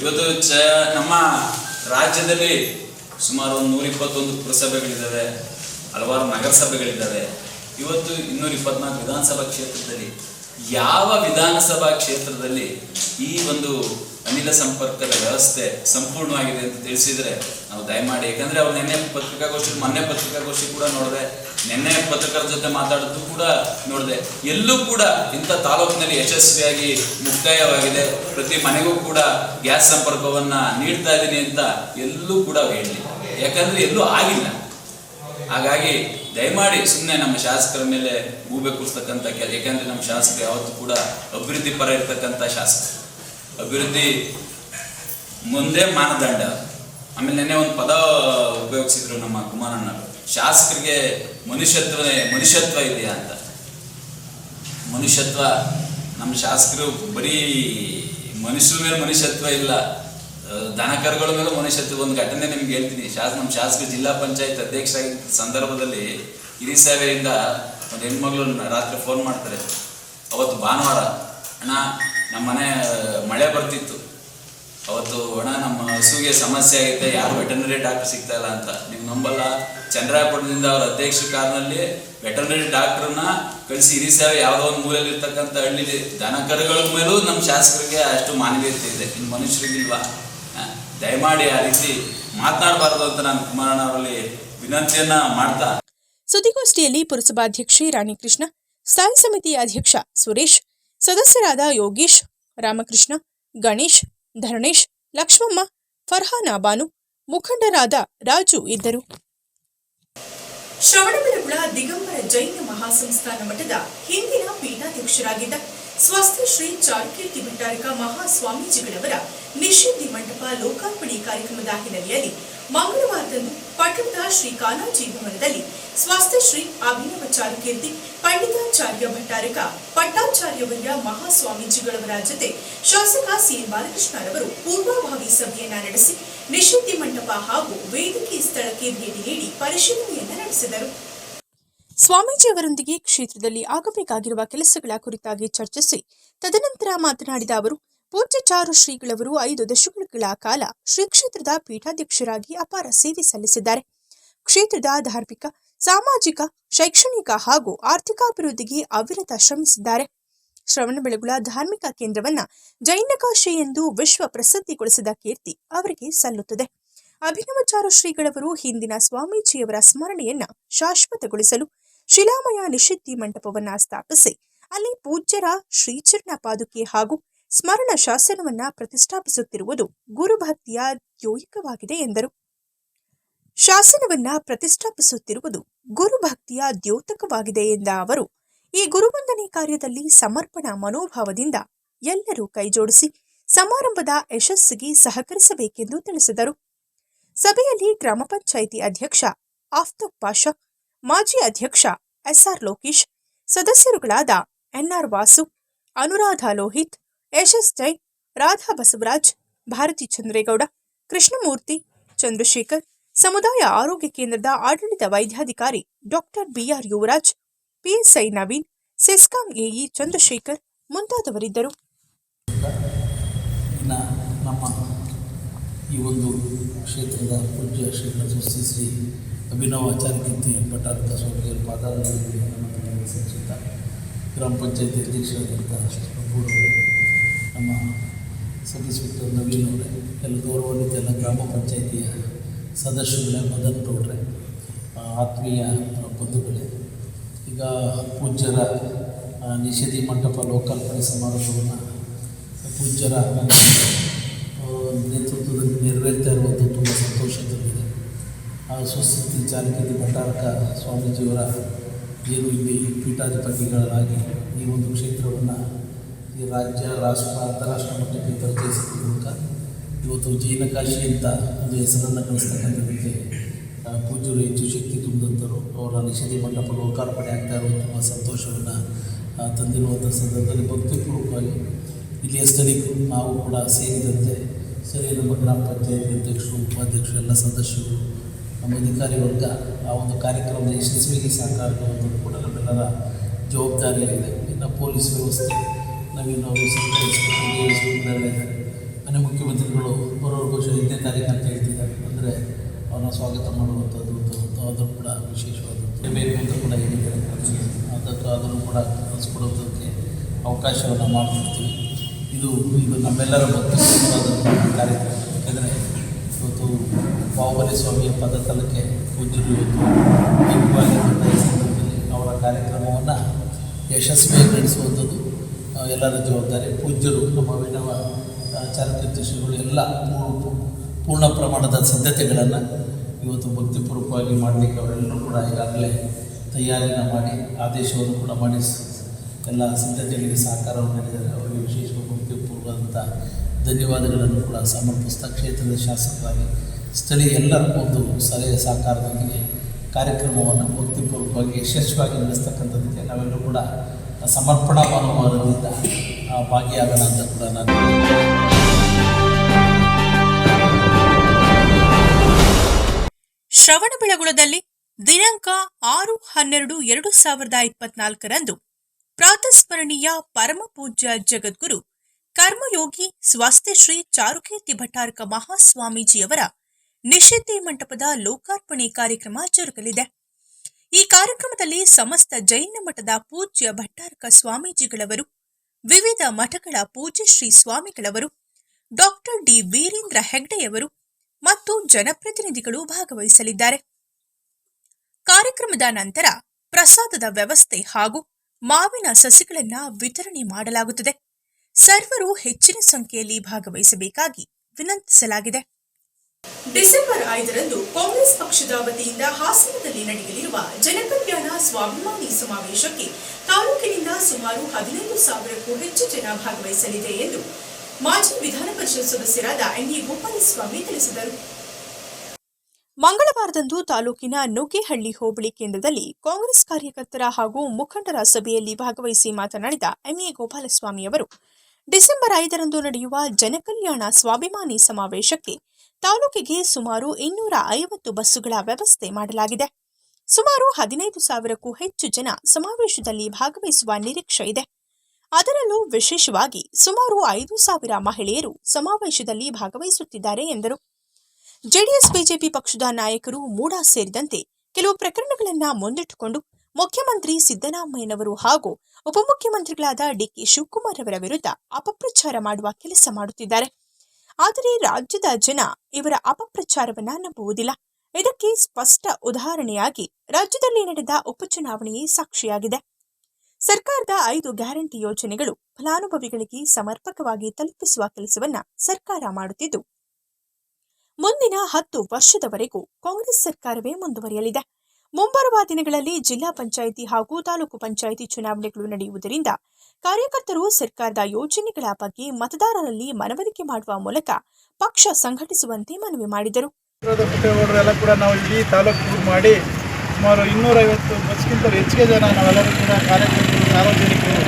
Speaker 4: ಇವತ್ತು ಚ, ನಮ್ಮ ರಾಜ್ಯದಲ್ಲಿ ಸುಮಾರು ಒಂದು ನೂರ ಇಪ್ಪತ್ತೊಂದು ಪುರಸಭೆಗಳಿದ್ದಾವೆ, ಹಲವಾರು ನಗರಸಭೆಗಳಿದ್ದಾವೆ. ಇವತ್ತು ಇನ್ನೂರ ಇಪ್ಪತ್ನಾಲ್ಕು ವಿಧಾನಸಭಾ ಕ್ಷೇತ್ರದಲ್ಲಿ ಯಾವ ವಿಧಾನಸಭಾ ಕ್ಷೇತ್ರದಲ್ಲಿ ಈ ಒಂದು ಅನಿಲ ಸಂಪರ್ಕದ ವ್ಯವಸ್ಥೆ ಸಂಪೂರ್ಣವಾಗಿದೆ ಅಂತ ತಿಳಿಸಿದ್ರೆ ನಾವು ದಯಮಾಡಿ. ಯಾಕಂದ್ರೆ ಅವ್ರು ನಿನ್ನೆ ಪತ್ರಿಕಾಗೋಷ್ಠಿ ಮೊನ್ನೆ ಪತ್ರಿಕಾಗೋಷ್ಠಿ ಕೂಡ ನೋಡಿದೆ. ನಿನ್ನೆ ಪತ್ರಕರ್ತರ ಜೊತೆ ಮಾತಾಡೋದು ಕೂಡ ನೋಡಿದೆ. ಎಲ್ಲೂ ಕೂಡ ಇಂಥ ತಾಲೂಕಿನಲ್ಲಿ ಯಶಸ್ವಿಯಾಗಿ ಮುಕ್ತಾಯವಾಗಿದೆ. ಪ್ರತಿ ಮನೆಗೂ ಕೂಡ ಗ್ಯಾಸ್ ಸಂಪರ್ಕವನ್ನ ನೀಡ್ತಾ ಇದ್ದೀನಿ ಅಂತ ಎಲ್ಲೂ ಕೂಡ ಹೇಳಿ ಯಾಕಂದ್ರೆ ಎಲ್ಲೂ ಆಗಿಲ್ಲ. ಹಾಗಾಗಿ ದಯಮಾಡಿ ಸುಮ್ಮನೆ ನಮ್ಮ ಶಾಸಕರ ಮೇಲೆ ಗೂಬೆ ಕೂರಿಸ್ತಕ್ಕಂಥ ಯಾಕಂದ್ರೆ ನಮ್ಮ ಶಾಸಕರು ಯಾವತ್ತೂ ಕೂಡ ಅಭಿವೃದ್ಧಿ ಪರ ಇರ್ತಕ್ಕಂಥ ಶಾಸಕರು. ಅಭಿವೃದ್ಧಿ ಮುಂದೆ ಮಾನದಂಡ. ಆಮೇಲೆ ನೆನ್ನೆ ಒಂದು ಪದ ಉಪಯೋಗಿಸಿದ್ರು ನಮ್ಮ ಕುಮಾರಣ್ಣ ಶಾಸಕರಿಗೆ ಮನುಷ್ಯತ್ವ ಮನುಷ್ಯತ್ವ ಇದೆಯಾ ಅಂತ. ಮನುಷ್ಯತ್ವ, ನಮ್ಮ ಶಾಸಕರು ಬರೀ ಮನುಷ್ಯರ ಮೇಲೆ ಮನುಷ್ಯತ್ವ ಇಲ್ಲ. ದನಕರುಗಳ ದನ ಕರುಗಳ ಮೇಲೆ ಮನುಷ್ಯತ್ವ, ಒಂದು ಘಟನೆ ನಿಮ್ಗೆ ಹೇಳ್ತೀನಿ. ಶಾಸ, ನಮ್ಮ ಶಾಸಕ ಜಿಲ್ಲಾ ಪಂಚಾಯತ್ ಅಧ್ಯಕ್ಷ ಸಂದರ್ಭದಲ್ಲಿ ಸಂದರ್ಭದಲ್ಲಿ ಹಿರಿಸಾವೆಯಿಂದ ಒಂದು ಹೆಣ್ಮಗಳು ರಾತ್ರಿ ಫೋನ್ ಮಾಡ್ತಾರೆ. ಅವತ್ತು ಭಾನುವಾರ. ಅಣ್ಣ ನಮ್ಮ ಮನೆ, ಮಳೆ ಬರ್ತಿತ್ತು. ಅವತ್ತು ಒಣ, ನಮ್ಮ ಹಸುವಿಗೆ ಸಮಸ್ಯೆ ಆಗಿದೆ, ಯಾರು ವೆಟರ್ನರಿ ಡಾಕ್ಟರ್ ಸಿಗ್ತಾ ಇಲ್ಲ ಅಂತ. ನೀವು ನಂಬಲ್ಲ, ಚಂದ್ರಾಪುರದಿಂದ ಅವ್ರ ಅಧ್ಯಕ್ಷ ಕಾರ್ನಲ್ಲಿ ವೆಟರ್ನರಿ ಡಾಕ್ಟರ್ನ ಕಳಿಸಿ ಹಿರಿಸಾವೆ ಯಾವುದೋ ಒಂದು ಮೂಲೆಯಲ್ಲಿ ಇರ್ತಕ್ಕಂಥ ಹಳ್ಳಿ ದನ ಕರುಗಳ ಮೇಲೂ ನಮ್ಮ ಶಾಸಕರಿಗೆ ಅಷ್ಟು ಮಾನವೀಯತೆ ಇದೆ. ಇನ್ನು ಮನುಷ್ಯರಿಗಿಲ್ವಾ? ದಯಮಾಡಿ ಆ ರೀತಿ ಮಾತನಾಡಬಾರ್ದು ಅಂತ ನಾನು ಕುಮಾರಣ್ಣ ಅವರಲ್ಲಿ ವಿನಂತಿಯನ್ನ ಮಾಡ್ತಾ
Speaker 1: ಸುದ್ದಿಗೋಷ್ಠಿಯಲ್ಲಿ ಪುರಸಭಾಧ್ಯಕ್ಷೆ ರಾಣಿಕೃಷ್ಣ ಸ್ಥಾಯಿ ಸಮಿತಿ ಅಧ್ಯಕ್ಷ ಸುರೇಶ್ ಸದಸ್ಯರಾದ ಯೋಗೀಶ್, ರಾಮಕೃಷ್ಣ, ಗಣೇಶ್, ಧರಣೇಶ್, ಲಕ್ಷ್ಮಮ್ಮ, ಫರ್ಹಾನ್ ಬಾನು, ಮುಖಂಡರಾದ ರಾಜು ಇದ್ದರು. ಶ್ರವಣಬೆಳಗುಳ ದಿಗಂಬರ ಜೈನ ಮಹಾಸಂಸ್ಥಾನ ಮಠದ ಹಿಂದಿನ ಪೀಠಾಧ್ಯಕ್ಷರಾಗಿದ್ದ ಸ್ವಸ್ಥ ಶ್ರೀ ಚಾರುಕೀರ್ತಿ ಭಟ್ಟಾರಕ ಮಹಾಸ್ವಾಮೀಜಿಗಳವರ ನಿಷೇಧಿ ಮಂಟಪ ಲೋಕಾರ್ಪಣೆ ಕಾರ್ಯಕ್ರಮದ ಹಿನ್ನೆಲೆಯಲ್ಲಿ ಮಂಗಳವಾರದಂದು ಪಟ್ಟಣದ ಶ್ರೀ ಕಾನಾಜಿ ಭವನದಲ್ಲಿ ಸ್ವಾಸ್ಥ್ಯಶ್ರೀ ಶ್ರೀ ಅಭಿನವ ಚಾರುಕೀರ್ತಿ ಪಂಡಿತಾಚಾರ್ಯ ಭಟ್ಟಾರಕ ಪಟ್ಟಾಚಾರ್ಯವರ್ಯ ಮಹಾಸ್ವಾಮೀಜಿಗಳವರ ಜೊತೆ ಶಾಸಕ ಸಿಎನ್ ಬಾಲಕೃಷ್ಣರವರು ಪೂರ್ವಭಾವಿ ಸಭೆಯನ್ನ ನಡೆಸಿ ನಿಷಿದ್ಧಿ ಮಂಟಪ ಹಾಗೂ ವೇದಿಕೆ ಸ್ಥಳಕ್ಕೆ ಭೇಟಿ ನೀಡಿ ಪರಿಶೀಲನೆಯನ್ನ ನಡೆಸಿದರು. ಸ್ವಾಮೀಜಿಯವರೊಂದಿಗೆ ಕ್ಷೇತ್ರದಲ್ಲಿ ಆಗಬೇಕಾಗಿರುವ ಕೆಲಸಗಳ ಕುರಿತಾಗಿ ಚರ್ಚಿಸಿ ತದನಂತರ ಮಾತನಾಡಿದ ಅವರು ಪೂಜ್ಯ ಚಾರು ಶ್ರೀಗಳವರು ಐದು ದಶಕಗಳ ಕಾಲ ಶ್ರೀ ಕ್ಷೇತ್ರದ ಪೀಠಾಧ್ಯಕ್ಷರಾಗಿ ಅಪಾರ ಸೇವೆ ಸಲ್ಲಿಸಿದ್ದಾರೆ. ಕ್ಷೇತ್ರದ ಧಾರ್ಮಿಕ, ಸಾಮಾಜಿಕ, ಶೈಕ್ಷಣಿಕ ಹಾಗೂ ಆರ್ಥಿಕಾಭಿವೃದ್ಧಿಗೆ ಅವಿರತ ಶ್ರಮಿಸಿದ್ದಾರೆ. ಶ್ರವಣಬೆಳಗುಳ ಧಾರ್ಮಿಕ ಕೇಂದ್ರವನ್ನ ಜೈನಕಾಶಿ ಎಂದು ವಿಶ್ವ ಪ್ರಸಿದ್ಧಿಗೊಳಿಸಿದ ಕೀರ್ತಿ ಅವರಿಗೆ ಸಲ್ಲುತ್ತದೆ. ಅಭಿನವಚಾರು ಶ್ರೀಗಳವರು ಹಿಂದಿನ ಸ್ವಾಮೀಜಿಯವರ ಸ್ಮರಣೆಯನ್ನ ಶಾಶ್ವತಗೊಳಿಸಲು ಶಿಲಾಮಯ ನಿಷಿದ್ಧಿ ಮಂಟಪವನ್ನ ಸ್ಥಾಪಿಸಿ, ಅಲ್ಲಿ ಪೂಜ್ಯರ ಶ್ರೀಚರಣ ಪಾದುಕೆ ಹಾಗೂ ಸ್ಮರಣ ಶಾಸನವನ್ನ ಪ್ರತಿಷ್ಠಾಪಿಸುತ್ತಿರುವುದು ಗುರುಭಕ್ತಿಯ ದ್ಯೋಯಿಕವಾಗಿದೆ ಎಂದರು. ಶಾಸನವನ್ನ ಪ್ರತಿಷ್ಠಾಪಿಸುತ್ತಿರುವುದು ಗುರುಭಕ್ತಿಯ ದ್ಯೋತಕವಾಗಿದೆ ಎಂದ ಅವರು, ಈ ಗುರುವಂದನೆ ಕಾರ್ಯದಲ್ಲಿ ಸಮರ್ಪಣಾ ಮನೋಭಾವದಿಂದ ಎಲ್ಲರೂ ಕೈಜೋಡಿಸಿ ಸಮಾರಂಭದ ಯಶಸ್ಸಿಗೆ ಸಹಕರಿಸಬೇಕೆಂದು ತಿಳಿಸಿದರು. ಸಭೆಯಲ್ಲಿ ಗ್ರಾಮ ಪಂಚಾಯಿತಿ ಅಧ್ಯಕ್ಷ ಆಫ್ತಾಬ್ ಪಾಷಾ, ಮಾಜಿ ಅಧ್ಯಕ್ಷ ಎಸ್ಆರ್ ಲೋಕೇಶ್, ಸದಸ್ಯರುಗಳಾದ ಎನ್ಆರ್ ವಾಸು, ಅನುರಾಧ ಲೋಹಿತ್ ಯಶಸ್ ರಾಧಾ ಬಸವರಾಜ್, ಭಾರತಿ ಚಂದ್ರೇಗೌಡ, ಕೃಷ್ಣಮೂರ್ತಿ, ಚಂದ್ರಶೇಖರ್, ಸಮುದಾಯ ಆರೋಗ್ಯ ಕೇಂದ್ರದ ಆಡಳಿತ ವೈದ್ಯಾಧಿಕಾರಿ doctor BR Yuvaraj, PSI Naveen, CESCOM AE Chandrashekar ಮುಂತಾದವರಿದ್ದರು.
Speaker 5: ನಮ್ಮ ಈ ಒಂದು ಕ್ಷೇತ್ರದ ಪೂಜ್ಯ ಶ್ರೀಗಳ ಸಂಸ್ಥೆ ಶ್ರೀ ಅಭಿನವ ಆಚಾರ್ಯಕೀರ್ತಿ ಪಟ್ಟಾರ್ಥ ಸ್ವಾಮಿಯವರ ಪಾದಾರ್ಥ ಗ್ರಾಮ ಪಂಚಾಯತಿ ಅಧ್ಯಕ್ಷರಾದಂಥ ಪ್ರಭುರವರು ನಮ್ಮ ಇನ್ಸ್ಪೆಕ್ಟರ್ ನವೀನ್ ಅವರೇ, ಎಲ್ಲ ಗೌರವಾನ್ವಿತ ಎಲ್ಲ ಗ್ರಾಮ ಪಂಚಾಯಿತಿಯ ಸದಸ್ಯರುಗಳೇ, ಮದನ್ ಗೌಡ್ರೆ ಆತ್ಮೀಯ ಬಂಧುಗಳೇ. ಈಗ ಪೂಜ್ಯರ ನಿಷೇಧಿ ಮಂಟಪ ಲೋಕಾರ್ಪಣೆ ಸಮಾರಂಭವನ್ನು ಪೂಜ್ಯರ ನೇತೃತ್ವದಲ್ಲಿ ನೆರವೇರ್ತಾ ಇರುವಂಥ ತುಂಬ ಸಂತೋಷ ತಂದಿದೆ ಆ ಸ್ವಸ್ಥಿತಿ ಚಾಲಕಿ ಭಟ್ಟಾರಕ ಸ್ವಾಮೀಜಿಯವರ ಏನು ಇಲ್ಲಿ ಪೀಠಾಧಿಪತಿಗಳಾಗಿ ಈ ಒಂದು ಕ್ಷೇತ್ರವನ್ನು ಈ ರಾಜ್ಯ ರಾಷ್ಟ್ರ ಅಂತಾರಾಷ್ಟ್ರ ಮಟ್ಟಕ್ಕೆ ಪರಿಚಯಿಸಿದ ಮೂಲಕ ಇವತ್ತು ಜೈನಕಾಶಿ ಅಂತ ಒಂದು ಹೆಸರನ್ನು ಕಳಿಸ್ತಕ್ಕಂಥದ್ದಕ್ಕೆ ಆ, ಪೂಜ್ಯರು ಹೆಚ್ಚು ಶಕ್ತಿ ತುಂಬಿದಂಥರು ಅವರ ನಿಷೇಧಿ ಮಂಟಪ ಲೋಕಾರ್ಪಣೆ ಆಗ್ತಾ ಇರೋದು ತುಂಬ ಸಂತೋಷವನ್ನು ತಂದಿರುವಂಥ ಸಂದರ್ಭದಲ್ಲಿ ಭಕ್ತಿಪೂರ್ವಕವಾಗಿ ಇಲ್ಲಿಯ ಸ್ಥಳೀಕರು ನಾವು ಕೂಡ ಸೇರಿದಂತೆ ಸರಿ ನಮ್ಮ ಗ್ರಾಮ ಪಂಚಾಯತ್ ಅಧ್ಯಕ್ಷರು ಉಪಾಧ್ಯಕ್ಷರು ಎಲ್ಲ ಸದಸ್ಯರು ನಮ್ಮ ಅಧಿಕಾರಿ ವರ್ಗ ಆ ಒಂದು ಕಾರ್ಯಕ್ರಮದ ಯಶಸ್ವಿಗೆ ಸಹಕಾರ ಕೂಡ ನಮ್ಮೆಲ್ಲರ ಜವಾಬ್ದಾರಿಯಾಗಿದೆ. ಇನ್ನು ಪೊಲೀಸ್ ವ್ಯವಸ್ಥೆ ನವೀನ್ ಅವರು ಮನೆ ಮುಖ್ಯಮಂತ್ರಿಗಳು ಬರೋರು ಬಹುಶಃ ಐದನೇ ತಾರೀಕು ಅಂತ ಹೇಳ್ತಿದ್ದಾರೆ. ಅಂದರೆ ಅವನ ಸ್ವಾಗತ ಮಾಡುವಂಥದ್ದು ಅದು ಕೂಡ ವಿಶೇಷವಾದದ್ದು ಬೇಕು ಅಂತ ಕೂಡ ಹೇಳಿದ್ದಾರೆ. ಅದಕ್ಕೆ ಅದನ್ನು ಕೂಡ ಕಲಿಸ್ಕೊಡೋದಕ್ಕೆ ಅವಕಾಶವನ್ನು ಮಾಡಿಕೊಡ್ತೀವಿ. ಇದು ಇದು ನಮ್ಮೆಲ್ಲರ ಭಕ್ತಿಪೂರ್ವವಾದಂಥ ಕಾರ್ಯಕ್ರಮ. ಯಾಕೆಂದರೆ ಇವತ್ತು ಬಾಹುಬಲಿ ಸ್ವಾಮಿಯ ಪದತಲಕ್ಕೆ ಪೂಜ್ಯರು ಇವತ್ತು ಈ ಸಂದರ್ಭದಲ್ಲಿ ಅವರ ಕಾರ್ಯಕ್ರಮವನ್ನು ಯಶಸ್ವಿಯಾಗಿ ನಡೆಸುವಂಥದ್ದು ಎಲ್ಲರ ಜವಾಬ್ದಾರಿ, ಪೂಜ್ಯರು, ನಮ್ಮ ವಿನವ ಚಾರಿತ್ರ್ಯ ಶ್ರೀಗಳು ಎಲ್ಲ ಪೂರ್ಣ ಪ್ರಮಾಣದ ಸಿದ್ಧತೆಗಳನ್ನು ಇವತ್ತು ಭಕ್ತಿಪೂರ್ವಕವಾಗಿ ಮಾಡಲಿಕ್ಕೆ ಅವರೆಲ್ಲರೂ ಕೂಡ ಈಗಾಗಲೇ ತಯಾರಿನ ಮಾಡಿ, ಆದೇಶವನ್ನು ಕೂಡ ಮಾಡಿ ಎಲ್ಲ ಸಿದ್ಧತೆಗಳಿಗೆ ಸಹಕಾರವನ್ನು ನೀಡಿದ್ದಾರೆ. ಅವರಿಗೆ ವಿಶೇಷ ಭಕ್ತಿಪೂರ್ವದಂಥ ಧನ್ಯವಾದಗಳನ್ನು ಕೂಡ ಸಮರ್ಪಿಸ್ತಾ ಕ್ಷೇತ್ರದ ಶಾಸಕರಾಗಿ ಸ್ಥಳೀಯ ಎಲ್ಲರ ಒಂದು ಸಲಹೆ ಸಹಕಾರದೊಂದಿಗೆ ಕಾರ್ಯಕ್ರಮವನ್ನು ಭಕ್ತಿಪೂರ್ವಕವಾಗಿ ಯಶಸ್ವಿಯಾಗಿ ನಡೆಸ್ತಕ್ಕಂಥದ್ದಕ್ಕೆ ನಾವೆಲ್ಲರೂ ಕೂಡ ಸಮರ್ಪಣಾ ಮನೋಭಾವದಿಂದ ಭಾಗಿಯಾಗೋಣ ಅಂತ ಕೂಡ ನಾನು
Speaker 1: ಶ್ರವಣಬೆಳಗುಳದಲ್ಲಿ ದಿನಾಂಕ ಆರು ಹನ್ನೆರಡು ಎರಡು ಸಾವಿರದ ಇಪ್ಪತ್ನಾಲ್ಕರಂದು ಪ್ರಾತಸ್ಮರಣೀಯ ಪರಮಪೂಜ್ಯ ಜಗದ್ಗುರು ಕರ್ಮಯೋಗಿ ಸ್ವಾಸ್ಥ್ಯಶ್ರೀ ಚಾರುಕೀರ್ತಿ ಭಟ್ಟಾರಕ ಮಹಾಸ್ವಾಮೀಜಿಯವರ ನಿಷಿದ್ಧಿ ಮಂಟಪದ ಲೋಕಾರ್ಪಣೆ ಕಾರ್ಯಕ್ರಮ ಜರುಗಲಿದೆ. ಈ ಕಾರ್ಯಕ್ರಮದಲ್ಲಿ ಸಮಸ್ತ ಜೈನ ಮಠದ ಪೂಜ್ಯ ಭಟ್ಟಾರಕ ಸ್ವಾಮೀಜಿಗಳವರು, ವಿವಿಧ ಮಠಗಳ ಪೂಜ್ಯ ಶ್ರೀ ಸ್ವಾಮಿಗಳವರು, ಡಾಕ್ಟರ್ ಡಿ ವೀರೇಂದ್ರ ಹೆಗ್ಡೆಯವರು ಮತ್ತು ಜನಪ್ರತಿನಿಧಿಗಳು ಭಾಗವಹಿಸಲಿದ್ದಾರೆ. ಕಾರ್ಯಕ್ರಮದ ನಂತರ ಪ್ರಸಾದದ ವ್ಯವಸ್ಥೆ ಹಾಗೂ ಮಾವಿನ ಸಸಿಗಳನ್ನ ವಿತರಣೆ ಮಾಡಲಾಗುತ್ತದೆ. ಸರ್ವರು ಹೆಚ್ಚಿನ ಸಂಖ್ಯೆಯಲ್ಲಿ ಭಾಗವಹಿಸಬೇಕಾಗಿ ವಿನಂತಿಸಲಾಗಿದೆ. ಡಿಸೆಂಬರ್ ಐದರಂದು ಕಾಂಗ್ರೆಸ್ ಪಕ್ಷದ ವತಿಯಿಂದ ಹಾಸನದಲ್ಲಿ ನಡೆಯಲಿರುವ ಜನಕಲ್ಯಾಣ ಸ್ವಾಭಿಮಾನಿ ಸಮಾವೇಶಕ್ಕೆ ತಾಲೂಕಿನಿಂದ ಸುಮಾರು ಹದಿನೈದು ಸಾವಿರಕ್ಕೂ ಹೆಚ್ಚು ಜನ ಭಾಗವಹಿಸಲಿದೆ ಎಂದು ಮಾಜಿ ವಿಧಾನ ಪರಿಷತ್ ಸದಸ್ಯರಾದ ಎನ್ಇ ಗೋಪಾಲಸ್ವಾಮಿ ತಿಳಿಸಿದರು. ಮಂಗಳವಾರದಂದು ತಾಲೂಕಿನ ನುಗ್ಗೇಹಳ್ಳಿ ಹೋಬಳಿ ಕೇಂದ್ರದಲ್ಲಿ ಕಾಂಗ್ರೆಸ್ ಕಾರ್ಯಕರ್ತರ ಹಾಗೂ ಮುಖಂಡರ ಸಭೆಯಲ್ಲಿ ಭಾಗವಹಿಸಿ ಮಾತನಾಡಿದ ಎಂಎ ಗೋಪಾಲಸ್ವಾಮಿ ಅವರು, ಡಿಸೆಂಬರ್ ಐದರಂದು ನಡೆಯುವ ಜನಕಲ್ಯಾಣ ಸ್ವಾಭಿಮಾನಿ ಸಮಾವೇಶಕ್ಕೆ ತಾಲೂಕಿಗೆ ಸುಮಾರು ಇನ್ನೂರ ಐವತ್ತು ಬಸ್ಸುಗಳ ವ್ಯವಸ್ಥೆ ಮಾಡಲಾಗಿದೆ. ಸುಮಾರು ಹದಿನೈದು ಸಾವಿರಕ್ಕೂ ಹೆಚ್ಚು ಜನ ಸಮಾವೇಶದಲ್ಲಿ ಭಾಗವಹಿಸುವ ನಿರೀಕ್ಷೆ ಇದೆ. ಅದರಲ್ಲೂ ವಿಶೇಷವಾಗಿ ಸುಮಾರು ಐದು ಸಾವಿರ ಮಹಿಳೆಯರು ಸಮಾವೇಶದಲ್ಲಿ ಭಾಗವಹಿಸುತ್ತಿದ್ದಾರೆ ಎಂದರು. ಜೆಡಿಎಸ್, ಬಿಜೆಪಿ ಪಕ್ಷದ ನಾಯಕರು ಮೂಡ ಸೇರಿದಂತೆ ಕೆಲವು ಪ್ರಕರಣಗಳನ್ನ ಮುಂದಿಟ್ಟುಕೊಂಡು ಮುಖ್ಯಮಂತ್ರಿ ಸಿದ್ದರಾಮಯ್ಯನವರು ಹಾಗೂ ಉಪಮುಖ್ಯಮಂತ್ರಿಗಳಾದ ಡಿಕೆ ಶಿವಕುಮಾರ್ ಅವರ ವಿರುದ್ಧ ಅಪಪ್ರಚಾರ ಮಾಡುವ ಕೆಲಸ ಮಾಡುತ್ತಿದ್ದಾರೆ. ಆದರೆ ರಾಜ್ಯದ ಜನ ಇವರ ಅಪಪ್ರಚಾರವನ್ನ ನಂಬುವುದಿಲ್ಲ. ಇದಕ್ಕೆ ಸ್ಪಷ್ಟ ಉದಾಹರಣೆಯಾಗಿ ರಾಜ್ಯದಲ್ಲಿ ನಡೆದ ಉಪಚುನಾವಣೆಯೇ ಸಾಕ್ಷಿಯಾಗಿದೆ. ಸರ್ಕಾರದ ಐದು ಗ್ಯಾರಂಟಿ ಯೋಜನೆಗಳು ಫಲಾನುಭವಿಗಳಿಗೆ ಸಮರ್ಪಕವಾಗಿ ತಲುಪಿಸುವ ಕೆಲಸವನ್ನ ಸರ್ಕಾರ ಮಾಡುತ್ತಿದ್ದು, ಮುಂದಿನ ಹತ್ತು ವರ್ಷದವರೆಗೂ ಕಾಂಗ್ರೆಸ್ ಸರ್ಕಾರವೇ ಮುಂದುವರಿಯಲಿದೆ. ಮುಂಬರುವ ದಿನಗಳಲ್ಲಿ ಜಿಲ್ಲಾ ಪಂಚಾಯಿತಿ ಹಾಗೂ ತಾಲೂಕು ಪಂಚಾಯಿತಿ ಚುನಾವಣೆಗಳು ನಡೆಯುವುದರಿಂದ ಕಾರ್ಯಕರ್ತರು ಸರ್ಕಾರದ ಯೋಜನೆಗಳ ಬಗ್ಗೆ ಮತದಾರರಲ್ಲಿ ಮನವರಿಕೆ ಮಾಡುವ ಮೂಲಕ ಪಕ್ಷ ಸಂಘಟಿಸುವಂತೆ ಮನವಿ ಮಾಡಿದರು.
Speaker 6: ಕೂಡ ನಾವು ಇಡೀ ತಾಲೂಕು ಮಾಡಿ ಸುಮಾರು ಇನ್ನೂರೈವತ್ತು ಬಸ್ಗಿಂತ ಹೆಚ್ಚಿಗೆ ಜನ ನಾವೆಲ್ಲರೂ ಕೂಡ ಕಾರ್ಯಕರ್ತರು, ಸಾರ್ವಜನಿಕರು,